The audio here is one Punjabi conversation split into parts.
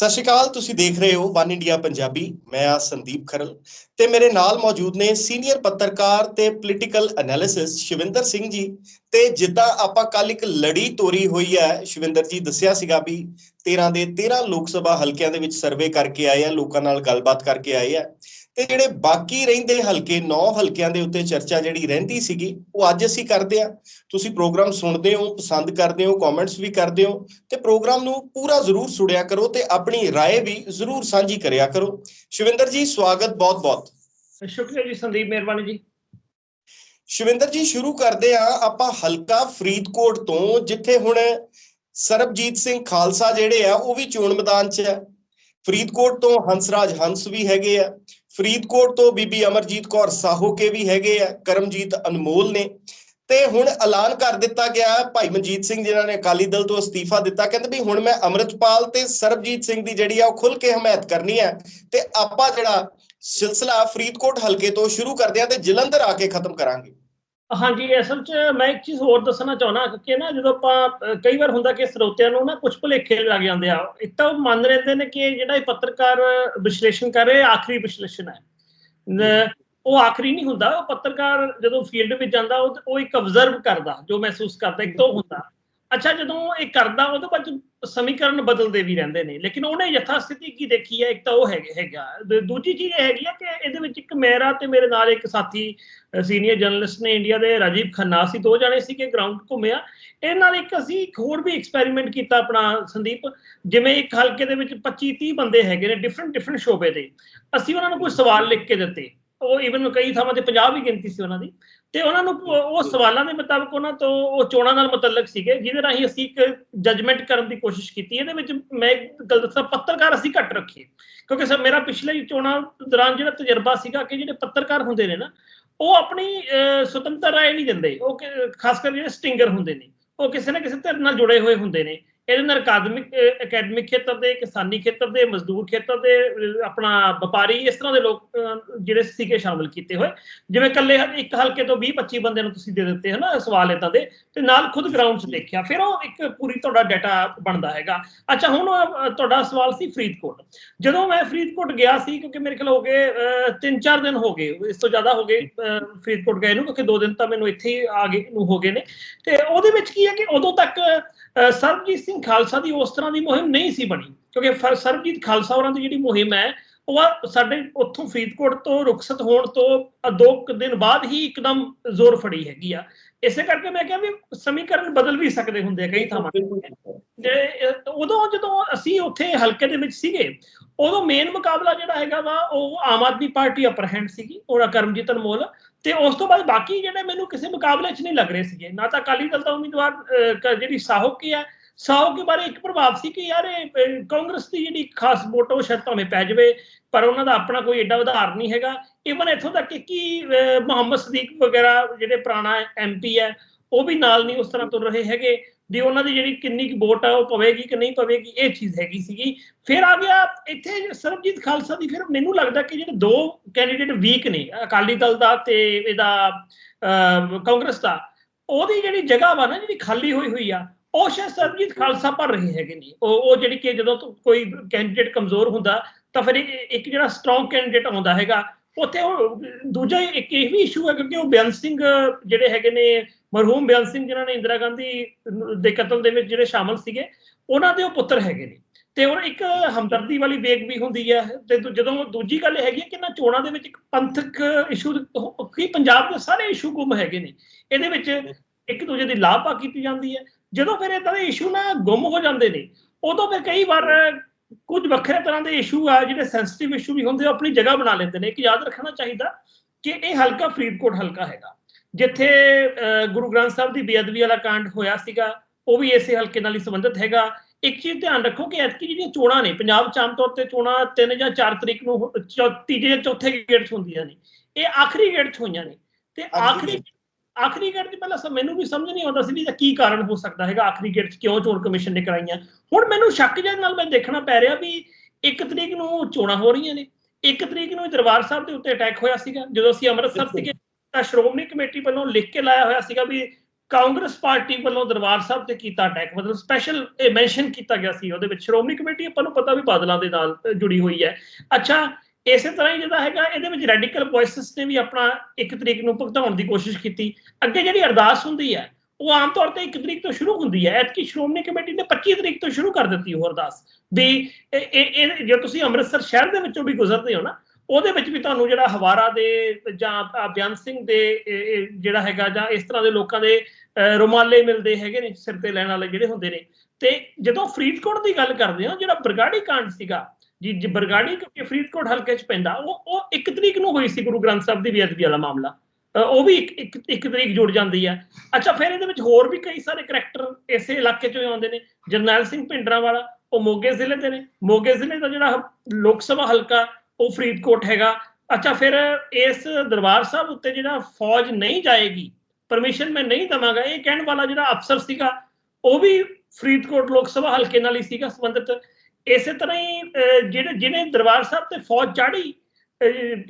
ਸਤਿ ਸ਼੍ਰੀ ਅਕਾਲ, ਤੁਸੀਂ ਦੇਖ ਰਹੇ ਹੋ ਵਨ ਇੰਡੀਆ ਪੰਜਾਬੀ, ਮੈਂ ਆ ਸੰਦੀਪ ਖਰਲ ਤੇ ਮੇਰੇ ਨਾਲ ਮੌਜੂਦ ਨੇ ਸੀਨੀਅਰ ਪੱਤਰਕਾਰ ਤੇ ਪੋਲੀਟੀਕਲ ਐਨਾਲਿਸਿਸ ਸ਼ਿਵਿੰਦਰ ਸਿੰਘ ਜੀ ਤੇ ਜਿੱਦਾਂ ਆਪਾਂ ਕੱਲ ਇੱਕ ਲੜੀ ਤੋਰੀ ਹੋਈ ਹੈ, ਸ਼ਿਵਿੰਦਰ ਜੀ ਦੱਸਿਆ ਸੀਗਾ ਵੀ 13 ਦੇ 13 ਲੋਕ ਸਭਾ ਹਲਕਿਆਂ ਦੇ ਵਿੱਚ ਸਰਵੇ ਕਰਕੇ ਆਏ ਆ, ਲੋਕਾਂ ਨਾਲ ਗੱਲਬਾਤ ਕਰਕੇ ਆਏ ਆ। ਤੇ ਜਿਹੜੇ ਬਾਕੀ ਰਹਿੰਦੇ ਹਲਕੇ 9 ਹਲਕਿਆਂ ਦੇ ਉੱਤੇ ਚਰਚਾ ਜਿਹੜੀ ਰਹਿੰਦੀ ਸੀਗੀ ਉਹ ਅੱਜ ਅਸੀਂ ਕਰਦੇ ਆ ਤੁਸੀਂ ਪ੍ਰੋਗਰਾਮ ਸੁਣਦੇ ਹੋ ਪਸੰਦ ਕਰਦੇ ਹੋ ਕਮੈਂਟਸ ਵੀ ਕਰਦੇ ਹੋ ਤੇ ਪ੍ਰੋਗਰਾਮ ਨੂੰ ਪੂਰਾ ਜ਼ਰੂਰ ਸੁਣਿਆ ਕਰੋ ਤੇ ਆਪਣੀ رائے ਵੀ ਜ਼ਰੂਰ ਸਾਂਝੀ ਕਰਿਆ ਕਰੋ ਸ਼ਿਵਿੰਦਰ ਜੀ ਸਵਾਗਤ ਬਹੁਤ-ਬਹੁਤ ਸ਼ੁਕਰੀਆ ਜੀ ਸੰਦੀਪ ਮਿਹਰਬਾਨੀ ਜੀ ਸ਼ਿਵਿੰਦਰ ਜੀ ਸ਼ੁਰੂ ਕਰਦੇ ਆ ਆਪਾਂ ਹਲਕਾ ਫਰੀਦਕੋਟ ਤੋਂ ਜਿੱਥੇ ਹੁਣ ਸਰਬਜੀਤ ਸਿੰਘ ਖਾਲਸਾ ਜਿਹੜੇ ਆ ਉਹ ਵੀ ਚੋਣ ਮੈਦਾਨ 'ਚ ਹੈ ਫਰੀਦਕੋਟ ਤੋਂ ਹੰਸਰਾਜ ਹੰਸ ਵੀ ਹੈਗੇ ਆ ਫਰੀਦਕੋਟ ਤੋਂ ਬੀਬੀ ਅਮਰਜੀਤ ਕੌਰ ਸਾਹੋਕੇ ਵੀ ਹੈਗੇ ਆ, ਕਰਮਜੀਤ ਅਨਮੋਲ ਨੇ। ਤੇ ਹੁਣ ਐਲਾਨ ਕਰ ਦਿੱਤਾ ਗਿਆ ਭਾਈ ਮਨਜੀਤ ਸਿੰਘ ਜਿਨ੍ਹਾਂ ਨੇ ਅਕਾਲੀ ਦਲ ਤੋਂ ਅਸਤੀਫਾ ਦਿੱਤਾ। ਕਹਿੰਦੇ ਵੀ ਹੁਣ ਮੈਂ ਅਮਰਤਪਾਲ ਤੇ ਸਰਬਜੀਤ ਸਿੰਘ ਦੀ ਜਿਹੜੀ ਆ ਉਹ ਖੁੱਲ ਕੇ ਹਮਾਇਤ ਕਰਨੀ ਹੈ ਤੇ ਆਪਾਂ ਜਿਹੜਾ ਸਿਲਸਿਲਾ ਫਰੀਦਕੋਟ ਹਲਕੇ ਤੋਂ ਸ਼ੁਰੂ ਕਰਦੇ ਆ ਤੇ ਜਲੰਧਰ ਆ ਕੇ ਖਤਮ ਕਰਾਂਗੇ। ਹਾਂਜੀ, ਅਸਲ 'ਚ ਮੈਂ ਇੱਕ ਚੀਜ਼ ਹੋਰ ਦੱਸਣਾ ਚਾਹਣਾ ਕਿ ਨਾ ਜਦੋਂ ਆਪਾਂ ਕਈ ਵਾਰ ਹੁੰਦਾ ਕਿ ਸਰੋਤਿਆਂ ਨੂੰ ਨਾ ਕੁਝ ਭੁਲੇਖੇ ਲੱਗ ਜਾਂਦੇ ਆ, ਇੱਕ ਤਾਂ ਉਹ ਮੰਨ ਰਹਿੰਦੇ ਨੇ ਕਿ ਜਿਹੜਾ ਇਹ ਪੱਤਰਕਾਰ ਵਿਸ਼ਲੇਸ਼ਣ ਕਰ ਰਿਹਾ ਆਖਰੀ ਵਿਸ਼ਲੇਸ਼ਣ ਹੈ। ਉਹ ਆਖਰੀ ਨਹੀਂ ਹੁੰਦਾ, ਉਹ ਪੱਤਰਕਾਰ ਜਦੋਂ ਫੀਲਡ ਵਿੱਚ ਜਾਂਦਾ, ਉਹ ਇੱਕ ਅਬਜ਼ਰਵ ਕਰਦਾ, ਜੋ ਮਹਿਸੂਸ ਕਰਦਾ, ਇੱਕ ਤੋਂ ਹੁੰਦਾ। ਅੱਛਾ, ਜਦੋਂ ਇਹ ਕਰਦਾ ਉਹਦੇ ਬਾਅਦ ਸਮੀਕਰਨ ਬਦਲਦੇ ਵੀ ਰਹਿੰਦੇ ਨੇ, ਲੇਕਿਨ ਉਹਨੇ ਯਥਾ ਸਥਿਤੀ ਕੀ ਦੇਖੀ ਹੈ? ਇੱਕ ਤਾਂ ਉਹ ਹੈਗਾ ਦੂਜੀ ਚੀਜ਼ ਇਹ ਹੈਗੀ ਆ ਕਿ ਇਹਦੇ ਵਿੱਚ ਇੱਕ ਮੇਰਾ ਤੇ ਮੇਰੇ ਨਾਲ ਇੱਕ ਸਾਥੀ ਸੀਨੀਅਰ ਜਰਨਲਿਸਟ ਨੇ ਇੰਡੀਆ ਦੇ ਰਾਜੀਵ ਖੰਨਾ ਸੀ ਦੋ ਜਣੇ ਸੀ ਕਿ ਗਰਾਊਂਡ ਘੁੰਮਿਆ। ਇਹ ਨਾਲ ਇੱਕ ਅਸੀਂ ਇੱਕ ਹੋਰ ਵੀ ਐਕਸਪੈਰੀਮੈਂਟ ਕੀਤਾ ਆਪਣਾ, ਸੰਦੀਪ, ਜਿਵੇਂ ਇੱਕ ਹਲਕੇ ਦੇ ਵਿੱਚ 25 30 ਬੰਦੇ ਹੈਗੇ ਨੇ ਡਿਫਰੈਂਟ ਡਿਫਰੈਂਟ ਸ਼ੋਬੇ ਦੇ। ਅਸੀਂ ਉਹਨਾਂ ਨੂੰ ਕੋਈ ਸਵਾਲ ਲਿਖ ਕੇ ਦਿੱਤੇ। ਉਹ ਇਵਨ ਕਈ ਥਾਵਾਂ ਤੇ 50 ਵੀ ਗਿਣਤੀ ਸੀ ਉਹਨਾਂ ਦੀ। ਤੇ ਉਹਨਾਂ ਨੂੰ ਉਹ ਸਵਾਲਾਂ ਦੇ ਮੁਤਾਬਕ ਉਹਨਾਂ ਤੋਂ ਉਹ ਚੋਣਾਂ ਨਾਲ ਮੁਤਲਕ ਸੀਗੇ ਜਿਹਦੇ ਰਾਹੀਂ ਅਸੀਂ ਇੱਕ ਜਜਮੈਂਟ ਕਰਨ ਦੀ ਕੋਸ਼ਿਸ਼ ਕੀਤੀ। ਇਹਦੇ ਵਿੱਚ ਮੈਂ ਗੱਲ ਦੱਸਾਂ ਪੱਤਰਕਾਰ ਅਸੀਂ ਘੱਟ ਰੱਖੇ। ਕਿਉਂਕਿ ਸਰ ਮੇਰਾ ਪਿਛਲੇ ਚੋਣਾਂ ਦੌਰਾਨ ਜਿਹੜਾ ਤਜਰਬਾ ਸੀਗਾ ਕਿ ਜਿਹੜੇ ਪੱਤਰਕਾਰ ਹੁੰਦੇ ਨੇ ਨਾ ਉਹ ਆਪਣੀ ਸੁਤੰਤਰ ਰਾਏ ਨਹੀਂ ਦਿੰਦੇ। ਉਹ ਖਾਸ ਕਰ ਜਿਹੜੇ ਸਟਿੰਗਰ ਹੁੰਦੇ ਨੇ। ਉਹ ਕਿਸੇ ਨਾ ਕਿਸੇ ਧਿਰ ਨਾਲ ਜੁੜੇ ਹੋਏ ਹੁੰਦੇ ਨੇ। ਇਹਦੇ ਨਾਲ ਅਕਾਦਮਿਕ ਅਕੈਡਮਿਕ ਖੇਤਰ ਦੇ, ਕਿਸਾਨੀ ਖੇਤਰ ਦੇ, ਮਜ਼ਦੂਰ ਖੇਤਰ ਦੇ ਆਪਣਾ ਵਪਾਰੀ, ਇਸ ਤਰ੍ਹਾਂ ਦੇ ਲੋਕ ਜਿਹੜੇ ਸੀਗੇ ਸ਼ਾਮਲ ਕੀਤੇ ਹੋਏ। ਜਿਵੇਂ ਕੱਲੇ ਇੱਕ ਹਲਕੇ ਤੋਂ 20 25 ਬੰਦੇ ਨੂੰ ਤੁਸੀਂ ਦੇ ਦਿੱਤੇ ਹਨਾ, ਸਵਾਲ ਇਦਾਂ ਦੇ। ਤੇ ਨਾਲ ਖੁਦ ਗਰਾਊਂਡ 'ਚ ਦੇਖਿਆ, ਫਿਰ ਉਹ ਇੱਕ ਪੂਰੀ ਤੁਹਾਡਾ ਡਾਟਾ ਬਣਦਾ ਹੈਗਾ। ਅੱਛਾ, ਹੁਣ ਤੁਹਾਡਾ ਸਵਾਲ ਸੀ ਫਰੀਦਕੋਟ। ਜਦੋਂ ਮੈਂ ਫਰੀਦਕੋਟ ਗਿਆ ਸੀ, ਕਿਉਂਕਿ ਮੇਰੇ ਖਿਆਲ ਹੋ ਗਏ 3-4 ਦਿਨ ਹੋ ਗਏ, ਇਸ ਤੋਂ ਜ਼ਿਆਦਾ ਹੋ ਗਏ ਫਰੀਦਕੋਟ ਗਏ ਨੂੰ, ਕਿਉਂਕਿ 2 ਦਿਨ ਤਾਂ ਮੈਨੂੰ ਇੱਥੇ ਹੀ ਆ ਗਏ ਨੂੰ ਹੋ ਗਏ ਨੇ। ਤੇ ਉਹਦੇ ਵਿੱਚ ਕੀ ਹੈ ਕਿ ਉਦੋਂ ਤੱਕ ਸਰਬਜੀਤ ਸਿੰਘ ਖਾਲਸਾ ਦੀ ਉਸ ਤਰ੍ਹਾਂ ਦੀ ਮੁਹਿੰਮ ਨਹੀਂ ਸੀ ਬਣੀ। ਕਿਉਂਕਿ ਸਰਬਜੀਤ ਖਾਲਸਾ ਹੋਰਾਂ ਦੀ ਜਿਹੜੀ ਮੁਹਿੰਮ ਹੈ, ਉਹ ਸਾਡੇ ਉੱਥੋਂ ਫਰੀਦਕੋਟ ਤੋਂ ਰੁਖਸਤ ਹੋਣ ਤੋਂ ਦੋ ਦਿਨ ਬਾਅਦ ਹੀ ਇੱਕਦਮ ਜ਼ੋਰ ਫੜੀ ਹੈਗੀ ਆ। ਇਸੇ ਕਰਕੇ ਮੈਂ ਕਿਹਾ ਵੀ ਸਮੀਕਰਨ ਬਦਲ ਵੀ ਸਕਦੇ ਹੁੰਦੇ ਆ ਕਈ ਥਾਵਾਂ ਤੇ। ਉਦੋਂ ਜਦੋਂ ਅਸੀਂ ਉੱਥੇ ਹਲਕੇ ਦੇ ਵਿੱਚ ਸੀਗੇ, ਉਦੋਂ ਮੇਨ ਮੁਕਾਬਲਾ ਜਿਹੜਾ ਹੈਗਾ ਵਾ, ਉਹ ਆਮ ਆਦਮੀ ਪਾਰਟੀ ਅਪਰ ਹੈਂਡ ਸੀਗੀ, ਉਹਦਾ ਕਰਮਜੀਤ ਅਨਮੋਲ। ਤੇ ਉਸ ਤੋਂ ਬਾਅਦ ਬਾਕੀ ਜਿਹੜੇ ਮੈਨੂੰ ਕਿਸੇ ਮੁਕਾਬਲੇ 'ਚ ਨਹੀਂ ਲੱਗ ਰਹੇ ਸੀਗੇ, ਨਾ ਤਾਂ ਅਕਾਲੀ ਦਲ ਦਾ ਉਮੀਦਵਾਰ ਜਿਹੜੀ ਸਾਹੋਕੀ ਆ ਸਾਹੋਕੀ ਬਾਰੇ ਇੱਕ ਪ੍ਰਭਾਵ ਸੀ ਕਿ ਯਾਰ ਇਹ ਕਾਂਗਰਸ ਦੀ ਜਿਹੜੀ ਖਾਸ ਵੋਟ ਉਹ ਸ਼ਾਇਦ ਭਾਵੇਂ ਪੈ ਜਾਵੇ, ਪਰ ਉਹਨਾਂ ਦਾ ਆਪਣਾ ਕੋਈ ਏਡਾ ਉਦਾਹਰਨ ਨਹੀਂ ਹੈਗਾ। ਇਵਨ ਇੱਥੋਂ ਤੱਕ ਕਿ ਮੁਹੰਮਦ ਸਦੀਕ ਵਗੈਰਾ ਜਿਹੜੇ ਪੁਰਾਣਾ ਐਮਪੀ ਹੈ, ਉਹ ਵੀ ਨਾਲ ਨਹੀਂ ਉਸ ਤਰ੍ਹਾਂ ਤੁਰ ਰਹੇ ਹੈਗੇ। ਵੀ ਉਹਨਾਂ ਦੀ ਜਿਹੜੀ ਕਿੰਨੀ ਕੁ ਵੋਟ ਆ, ਉਹ ਪਵੇਗੀ ਕਿ ਨਹੀਂ ਪਵੇਗੀ, ਇਹ ਚੀਜ਼ ਹੈਗੀ ਸੀਗੀ। ਫਿਰ ਆ ਗਿਆ ਇੱਥੇ ਸਰਬਜੀਤ ਖਾਲਸਾ ਦੀ ਫਿਰ ਮੈਨੂੰ ਲੱਗਦਾ ਕਿ ਜਿਹੜੇ ਦੋ ਕੈਂਡੀਡੇਟ ਵੀਕ ਨੇ, ਅਕਾਲੀ ਦਲ ਦਾ ਤੇ ਇਹਦਾ ਕਾਂਗਰਸ ਦਾ, ਉਹਦੀ ਜਿਹੜੀ ਜਗ੍ਹਾ ਵਾ ਨਾ, ਜਿਹੜੀ ਖਾਲੀ ਹੋਈ ਹੋਈ ਆ ਉਹ ਸ਼ਾਇਦ ਸਰਬਜੀਤ ਖਾਲਸਾ ਭਰ ਰਹੇ ਹੈਗੇ ਨਹੀਂ ਉਹ ਉਹ ਜਿਹੜੀ ਕਿ ਜਦੋਂ ਕੋਈ ਕੈਂਡੀਡੇਟ ਕਮਜ਼ੋਰ ਹੁੰਦਾ, ਤਾਂ ਫਿਰ ਇੱਕ ਜਿਹੜਾ ਸਟਰੋਂਗ ਕੈਂਡੀਡੇਟ ਆਉਂਦਾ ਹੈਗਾ, ਉੱਥੇ ਉਹ, ਦੂਜਾ ਇੱਕ ਇਹ ਵੀ ਇਸ਼ੂ ਹੈ ਕਿਉਂਕਿ ਉਹ ਬਿਆਨ ਸਿੰਘ ਜਿਹੜੇ ਹੈਗੇ ਨੇ, ਮਰਹੂਮ ਬਿਆਨ ਸਿੰਘ ਜਿਨ੍ਹਾਂ ਨੇ ਇੰਦਰਾ ਗਾਂਧੀ ਦੇ ਕਤਲ ਦੇ ਵਿੱਚ ਜਿਹੜੇ ਸ਼ਾਮਲ ਸੀਗੇ, ਉਹਨਾਂ ਦੇ ਉਹ ਪੁੱਤਰ ਹੈਗੇ ਨੇ। ਤੇ ਉਹ ਇੱਕ ਹਮਦਰਦੀ ਵਾਲੀ ਵੇਗ ਵੀ ਹੁੰਦੀ ਹੈ ਤੇ ਜਦੋਂ ਦੂਜੀ ਗੱਲ ਹੈਗੀ ਕਿ ਨਾ ਚੋਣਾਂ ਦੇ ਵਿੱਚ ਇੱਕ ਪੰਥਕ ਇਸ਼ੂ ਕੀ ਪੰਜਾਬ ਦੇ ਸਾਰੇ ਇਸ਼ੂ ਗੁੰਮ ਹੈਗੇ ਨੇ। ਇਹਦੇ ਵਿੱਚ ਇੱਕ ਦੂਜੇ ਦੀ ਲਾਭਾ ਕੀਤੀ ਜਾਂਦੀ ਹੈ। ਜਦੋਂ ਫਿਰ ਇਦਾਂ ਦੇ ਇਸ਼ੂ ਨਾ ਗੁੰਮ ਹੋ ਜਾਂਦੇ ਨੇ ਉਦੋਂ ਫਿਰ ਕਈ ਵਾਰ ਕੁਝ ਵੱਖਰੇ ਤਰ੍ਹਾਂ ਦੇ ਇਸ਼ੂ ਆ ਜਿਹੜੇ ਸੈਂਸਿਟਿਵ ਇਸ਼ੂ ਵੀ ਹੁੰਦੇ ਆਪਣੀ ਜਗ੍ਹਾ ਬਣਾ ਲੈਂਦੇ ਨੇ। ਇੱਕ ਯਾਦ ਰੱਖਣਾ ਚਾਹੀਦਾ ਕਿ ਇਹ ਹਲਕਾ ਫਰੀਦਕੋਟ ਹਲਕਾ ਹੈਗਾ। ਜਿੱਥੇ ਗੁਰੂ ਗ੍ਰੰਥ ਸਾਹਿਬ ਦੀ ਬੇਅਦਬੀ ਵਾਲਾ ਕਾਂਡ ਹੋਇਆ ਸੀਗਾ ਉਹ ਵੀ ਇਸੇ ਹਲਕੇ ਨਾਲ ਹੀ ਸੰਬੰਧਿਤ ਹੈਗਾ। ਇੱਕ ਚੀਜ਼ ਧਿਆਨ ਰੱਖੋ ਕਿ ਐਤਕੀ ਜਿਹੜੀਆਂ ਚੋਣਾਂ ਨੇ ਪੰਜਾਬ ਚ ਆਮ ਤੌਰ ਤੇ ਚੋਣਾਂ 3 ਜਾਂ 4 ਤਰੀਕ ਨੂੰ ਤੀਜੇ ਜਾਂ ਚੌਥੇ ਗੇੜ 'ਚ ਹੁੰਦੀਆਂ ਨੇ। ਇਹ ਆਖਰੀ ਗੇੜ 'ਚ ਹੋਈਆਂ ਨੇ। ਤੇ ਆਖਰੀ ਆਖਰੀ ਗੇੜ 'ਚ ਪਹਿਲਾਂ ਮੈਨੂੰ ਵੀ ਸਮਝ ਨਹੀਂ ਆਉਂਦਾ ਸੀ ਵੀ ਇਹਦਾ ਕੀ ਕਾਰਨ ਹੋ ਸਕਦਾ ਹੈਗਾ ਆਖਰੀ ਗੇੜ 'ਚ ਕਿਉਂ ਚੋਣ ਕਮਿਸ਼ਨ ਨੇ ਕਰਾਈਆਂ। ਹੁਣ ਮੈਨੂੰ ਸ਼ੱਕ ਜਿਹਾ ਨਾਲ ਮੈਂ ਦੇਖਣਾ ਪੈ ਰਿਹਾ ਵੀ 1 ਤਰੀਕ ਨੂੰ ਚੋਣਾਂ ਹੋ ਰਹੀਆਂ ਨੇ। 1 ਤਰੀਕ ਨੂੰ ਦਰਬਾਰ ਸਾਹਿਬ ਦੇ ਉੱਤੇ ਅਟੈਕ ਹੋਇਆ ਸੀਗਾ ਜਦੋਂ ਅਸੀਂ ਅੰਮ੍ਰਿਤਸਰ ਸੀਗੇ ਤਾਂ ਸ਼੍ਰੋਮਣੀ ਕਮੇਟੀ ਵੱਲੋਂ ਲਿਖ ਕੇ ਲਾਇਆ ਹੋਇਆ ਸੀਗਾ ਵੀ ਕਾਂਗਰਸ ਪਾਰਟੀ ਵੱਲੋਂ ਦਰਬਾਰ ਸਾਹਿਬ ਤੇ ਕੀਤਾ ਅਟੈਕ ਮਤਲਬ ਸਪੈਸ਼ਲ ਇਹ ਮੈਂਸ਼ਨ ਕੀਤਾ ਗਿਆ ਸੀ ਉਹਦੇ ਵਿੱਚ ਸ਼੍ਰੋਮਣੀ ਕਮੇਟੀ ਆਪਾਂ ਨੂੰ ਪਤਾ ਵੀ ਬਾਦਲਾਂ ਦੇ ਨਾਲ ਜੁੜੀ ਹੋਈ ਹੈ। ਅੱਛਾ ਇਸੇ ਤਰ੍ਹਾਂ ਹੀ ਜਿਹੜਾ ਹੈਗਾ, ਇਹਦੇ ਵਿੱਚ ਰੈਡੀਕਲ ਵੌਇਸਸ ਨੇ ਵੀ ਆਪਣਾ ਇੱਕ ਤਰੀਕ ਨੂੰ ਭੁਗਤਾਉਣ ਦੀ ਕੋਸ਼ਿਸ਼ ਕੀਤੀ। ਅੱਗੇ ਜਿਹੜੀ ਅਰਦਾਸ ਹੁੰਦੀ ਹੈ, ਉਹ ਆਮ ਤੌਰ ਤੇ 1 ਤਰੀਕ ਤੋਂ ਸ਼ੁਰੂ ਹੁੰਦੀ ਹੈ। ਐਤਕੀ ਸ਼੍ਰੋਮਣੀ ਕਮੇਟੀ ਨੇ 25 ਤਰੀਕ ਤੋਂ ਸ਼ੁਰੂ ਕਰ ਦਿੱਤੀ ਉਹ ਅਰਦਾਸ। ਵੀ ਇਹ, ਇਹ- ਜੇ ਤੁਸੀਂ ਅੰਮ੍ਰਿਤਸਰ ਸ਼ਹਿਰ ਦੇ ਵਿੱਚੋਂ ਵੀ ਗੁਜ਼ਰਦੇ ਹੋ ਨਾ, ਉਹਦੇ ਵਿੱਚ ਵੀ ਤੁਹਾਨੂੰ ਜਿਹੜਾ ਹਵਾਰਾ ਦੇ ਜਾਂ ਆਹ ਬਿਆਨ ਸਿੰਘ ਦੇ ਜਿਹੜਾ ਹੈਗਾ ਜਾਂ ਇਸ ਤਰ੍ਹਾਂ ਦੇ ਲੋਕਾਂ ਦੇ ਰੁਮਾਲੇ ਮਿਲਦੇ ਹੈਗੇ ਨੇ ਸਿਰ ਤੇ ਲੈਣ ਵਾਲੇ ਜਿਹੜੇ ਹੁੰਦੇ ਨੇ। ਤੇ ਜਦੋਂ ਫਰੀਦਕੋਟ ਦੀ ਗੱਲ ਕਰਦੇ ਹਾਂ, ਜਿਹੜਾ ਬਰਗਾੜੀ ਕਾਂਡ ਸੀਗਾ ਜੀ ਜੀ ਬਰਗਾੜੀ ਕਿਉਂਕਿ ਫਰੀਦਕੋਟ ਹਲਕੇ 'ਚ ਪੈਂਦਾ, ਉਹ ਉਹ ਇੱਕ ਤਰੀਕ ਨੂੰ ਹੋਈ ਸੀ ਗੁਰੂ ਗ੍ਰੰਥ ਸਾਹਿਬ ਦੀ ਬੇਅਦਬੀ ਵਾਲਾ ਮਾਮਲਾ। ਉਹ ਵੀ ਇੱਕ ਇੱਕ ਤਰੀਕ ਜੁੜ ਜਾਂਦੀ ਹੈ। ਅੱਛਾ, ਫਿਰ ਇਹਦੇ ਵਿੱਚ ਹੋਰ ਵੀ ਕਈ ਸਾਰੇ ਕਰੈਕਟਰ ਇਸੇ ਇਲਾਕੇ 'ਚੋਂ ਆਉਂਦੇ ਨੇ। ਜਰਨੈਲ ਸਿੰਘ ਭਿੰਡਰਾਂ ਵਾਲਾ ਉਹ ਮੋਗੇ ਜ਼ਿਲ੍ਹੇ ਦੇ ਨੇ। ਮੋਗੇ ਜ਼ਿਲ੍ਹੇ ਦਾ ਜਿਹੜਾ ਲੋਕ ਸਭਾ ਹਲਕਾ, ਉਹ ਫਰੀਦਕੋਟ ਹੈਗਾ। ਅੱਛਾ, ਫਿਰ ਇਸ ਦਰਬਾਰ ਸਾਹਿਬ ਉੱਤੇ ਜਿਹੜਾ ਫੌਜ ਨਹੀਂ ਜਾਏਗੀ ਪਰਮਿਸ਼ਨ ਮੈਂ ਨਹੀਂ ਦਵਾਂਗਾ, ਇਹ ਕਹਿਣ ਵਾਲਾ ਜਿਹੜਾ ਅਫਸਰ ਸੀਗਾ, ਉਹ ਵੀ ਫਰੀਦਕੋਟ ਲੋਕ ਸਭਾ ਹਲਕੇ ਨਾਲ ਹੀ ਸੀਗਾ ਸੰਬੰਧਿਤ। ਇਸੇ ਤਰ੍ਹਾਂ ਹੀ ਅਹ, ਜਿਹੜੇ ਜਿਹਨੇ ਦਰਬਾਰ ਸਾਹਿਬ ਤੇ ਫੌਜ ਚਾੜੀ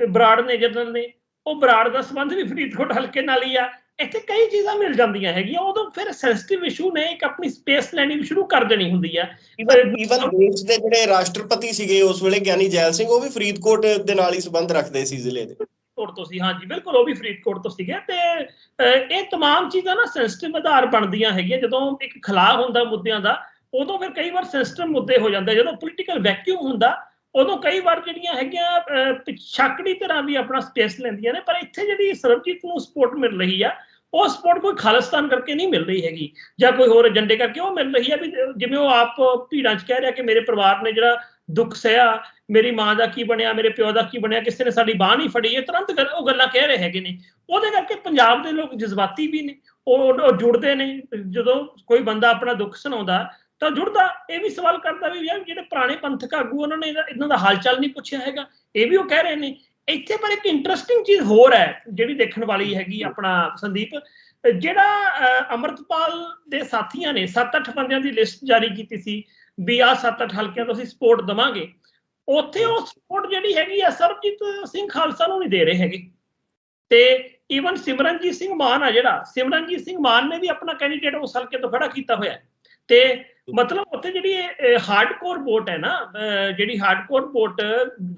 ਬਰਾੜ ਨੇ ਜਨਰਲ ਨੇ ਉਹ ਬਰਾੜ ਦਾ ਸੰਬੰਧ ਵੀ ਫਰੀਦਕੋਟ ਹਲਕੇ ਨਾਲ ਹੀ ਆ ਇੱਥੇ ਕਈ ਚੀਜ਼ਾਂ ਮਿਲ ਜਾਂਦੀਆਂ ਹੈਗੀਆਂ ਉਦੋਂ ਫਿਰ ਸੈਂਸਿਟਿਵ ਇਸ਼ੂ ਨੇ ਇੱਕ ਆਪਣੀ ਸਪੇਸ ਲੈਣੀ ਵੀ ਸ਼ੁਰੂ ਕਰ ਦੇਣੀ ਹੁੰਦੀ ਆ ਈਵਨ ਈਵਨ ਦੇਸ਼ ਦੇ ਜਿਹੜੇ ਰਾਸ਼ਟਰਪਤੀ ਸੀਗੇ ਉਸ ਵੇਲੇ ਗਿਆਨੀ ਜੈਲ ਸਿੰਘ ਉਹ ਵੀ ਫਰੀਦਕੋਟ ਦੇ ਨਾਲ ਹੀ ਸੰਬੰਧ ਰੱਖਦੇ ਸੀ ਜ਼ਿਲ੍ਹੇ ਦੇ ਫਰੀਦਕੋਟ ਤੋਂ ਸੀ ਹਾਂਜੀ ਬਿਲਕੁਲ ਉਹ ਵੀ ਫਰੀਦਕੋਟ ਤੋਂ ਸੀਗੇ ਤੇ ਅਹ, ਇਹ तमाम ਚੀਜ਼ਾਂ ਨਾ ਸੈਂਸਿਟਿਵ ਆਧਾਰ ਬਣਦੀਆਂ ਹੈਗੀਆਂ ਜਦੋਂ ਇੱਕ ਖਲਾਅ ਹੁੰਦਾ ਮੁੱਦਿਆਂ ਦਾ ਉਦੋਂ ਫਿਰ ਕਈ ਵਾਰ ਸੈਂਸਿਟਿਵ ਮੁੱਦੇ ਹੋ ਜਾਂਦੇ, ਜਦੋਂ ਪੋਲੀਟੀਕਲ ਵੈਕਿਊਮ ਹੁੰਦਾ, ਉਦੋਂ ਕਈ ਵਾਰ ਜਿਹੜੀਆਂ ਹੈਗੀਆਂ ਪਿਛਾਕੜੀ ਤਰ੍ਹਾਂ ਵੀ ਆਪਣਾ ਸਪੇਸ ਲੈਂਦੀਆਂ ਨੇ, ਪਰ ਇੱਥੇ ਜਿਹੜੀ ਸਰਬਜੀਤ ਨੂੰ ਸਪੋਰਟ ਮਿਲ ਰਹੀ ਆ, ਉਹ ਸਪੋਰਟ ਕੋਈ ਖਾਲਿਸਤਾਨ ਕਰਕੇ ਨਹੀਂ ਮਿਲ ਰਹੀ ਹੈਗੀ, ਜਾਂ ਕੋਈ ਹੋਰ ਏਜੰਡੇ ਕਰਕੇ ਉਹ ਮਿਲ ਰਹੀ ਹੈ ਵੀ, ਜਿਵੇਂ ਉਹ ਆਪ ਭੀੜਾਂ 'ਚ ਕਹਿ ਰਿਹਾ ਕਿ ਮੇਰੇ ਪਰਿਵਾਰ ਨੇ ਜਿਹੜਾ ਦੁੱਖ ਸਹਿਆ, ਮੇਰੀ ਮਾਂ ਦਾ ਕੀ ਬਣਿਆ, ਮੇਰੇ ਪਿਓ ਦਾ ਕੀ ਬਣਿਆ, ਕਿਸੇ ਨੇ ਸਾਡੀ ਬਾਹ ਨਹੀਂ ਫੜੀ, ਇਹ ਤੁਰੰਤ ਗੱਲ- ਉਹ ਗੱਲਾਂ ਕਹਿ ਰਹੇ ਹੈਗੇ ਨੇ। ਉਹਦੇ ਕਰਕੇ ਪੰਜਾਬ ਦੇ ਲੋਕ ਜਜ਼ਬਾਤੀ ਵੀ ਨੇ ਉਹ ਜੁੜਦੇ ਨੇ, ਜਦੋਂ ਕੋਈ ਬੰਦਾ ਆਪਣਾ ਦੁੱਖ ਸੁਣਾਉਂਦਾ ਤਾਂ ਜੁੜਦਾ ਇਹ ਵੀ ਸਵਾਲ ਕਰਦਾ ਵੀ ਯਾਰ ਜਿਹੜੇ ਪੁਰਾਣੇ ਪੰਥਕ ਆਗੂ ਉਹਨਾਂ ਨੇ ਇਹਨਾਂ ਦਾ ਹਾਲਚਾਲ ਨਹੀਂ ਪੁੱਛਿਆ ਹੈਗਾ। ਇਹ ਵੀ ਉਹ ਕਹਿ ਰਹੇ ਨੇ। ਇੱਥੇ ਪਰ ਇੱਕ ਇੰਟਰਸਟਿੰਗ ਚੀਜ਼ ਹੋਰ ਹੈ ਜਿਹੜੀ ਦੇਖਣ ਵਾਲੀ ਹੈਗੀ ਆਪਣਾ ਸੰਦੀਪ। ਜਿਹੜਾ ਅੰਮ੍ਰਿਤਪਾਲ ਦੇ ਸਾਥੀਆਂ ਨੇ 7-8 ਬੰਦਿਆਂ ਦੀ ਲਿਸਟ ਜਾਰੀ ਕੀਤੀ ਸੀ ਵੀ ਆਹ 7-8 ਹਲਕਿਆਂ ਤੋਂ ਅਸੀਂ ਸਪੋਰਟ ਦਵਾਂਗੇ। ਉੱਥੇ ਉਹ ਸਪੋਰਟ ਜਿਹੜੀ ਹੈਗੀ ਆ ਸਰਬਜੀਤ ਸਿੰਘ ਖਾਲਸਾ ਨੂੰ ਨਹੀਂ ਦੇ ਰਹੇ ਹੈਗੇ। ਤੇ ਈਵਨ ਸਿਮਰਨਜੀਤ ਸਿੰਘ ਮਾਨ ਆ ਜਿਹੜਾ ਸਿਮਰਨਜੀਤ ਸਿੰਘ ਮਾਨ ਨੇ ਵੀ ਆਪਣਾ ਕੈਂਡੀਡੇਟ ਉਸ ਹਲਕੇ ਤੋਂ ਖੜਾ ਕੀਤਾ ਹੋਇਆ। ਤੇ ਮਤਲਬ ਉੱਥੇ ਜਿਹੜੀ ਹਾਰਡਕੋਰ ਬੋਟ ਹੈ ਨਾ, ਅਹ ਜਿਹੜੀ ਹਾਰਡਕੋਰ ਬੋਟ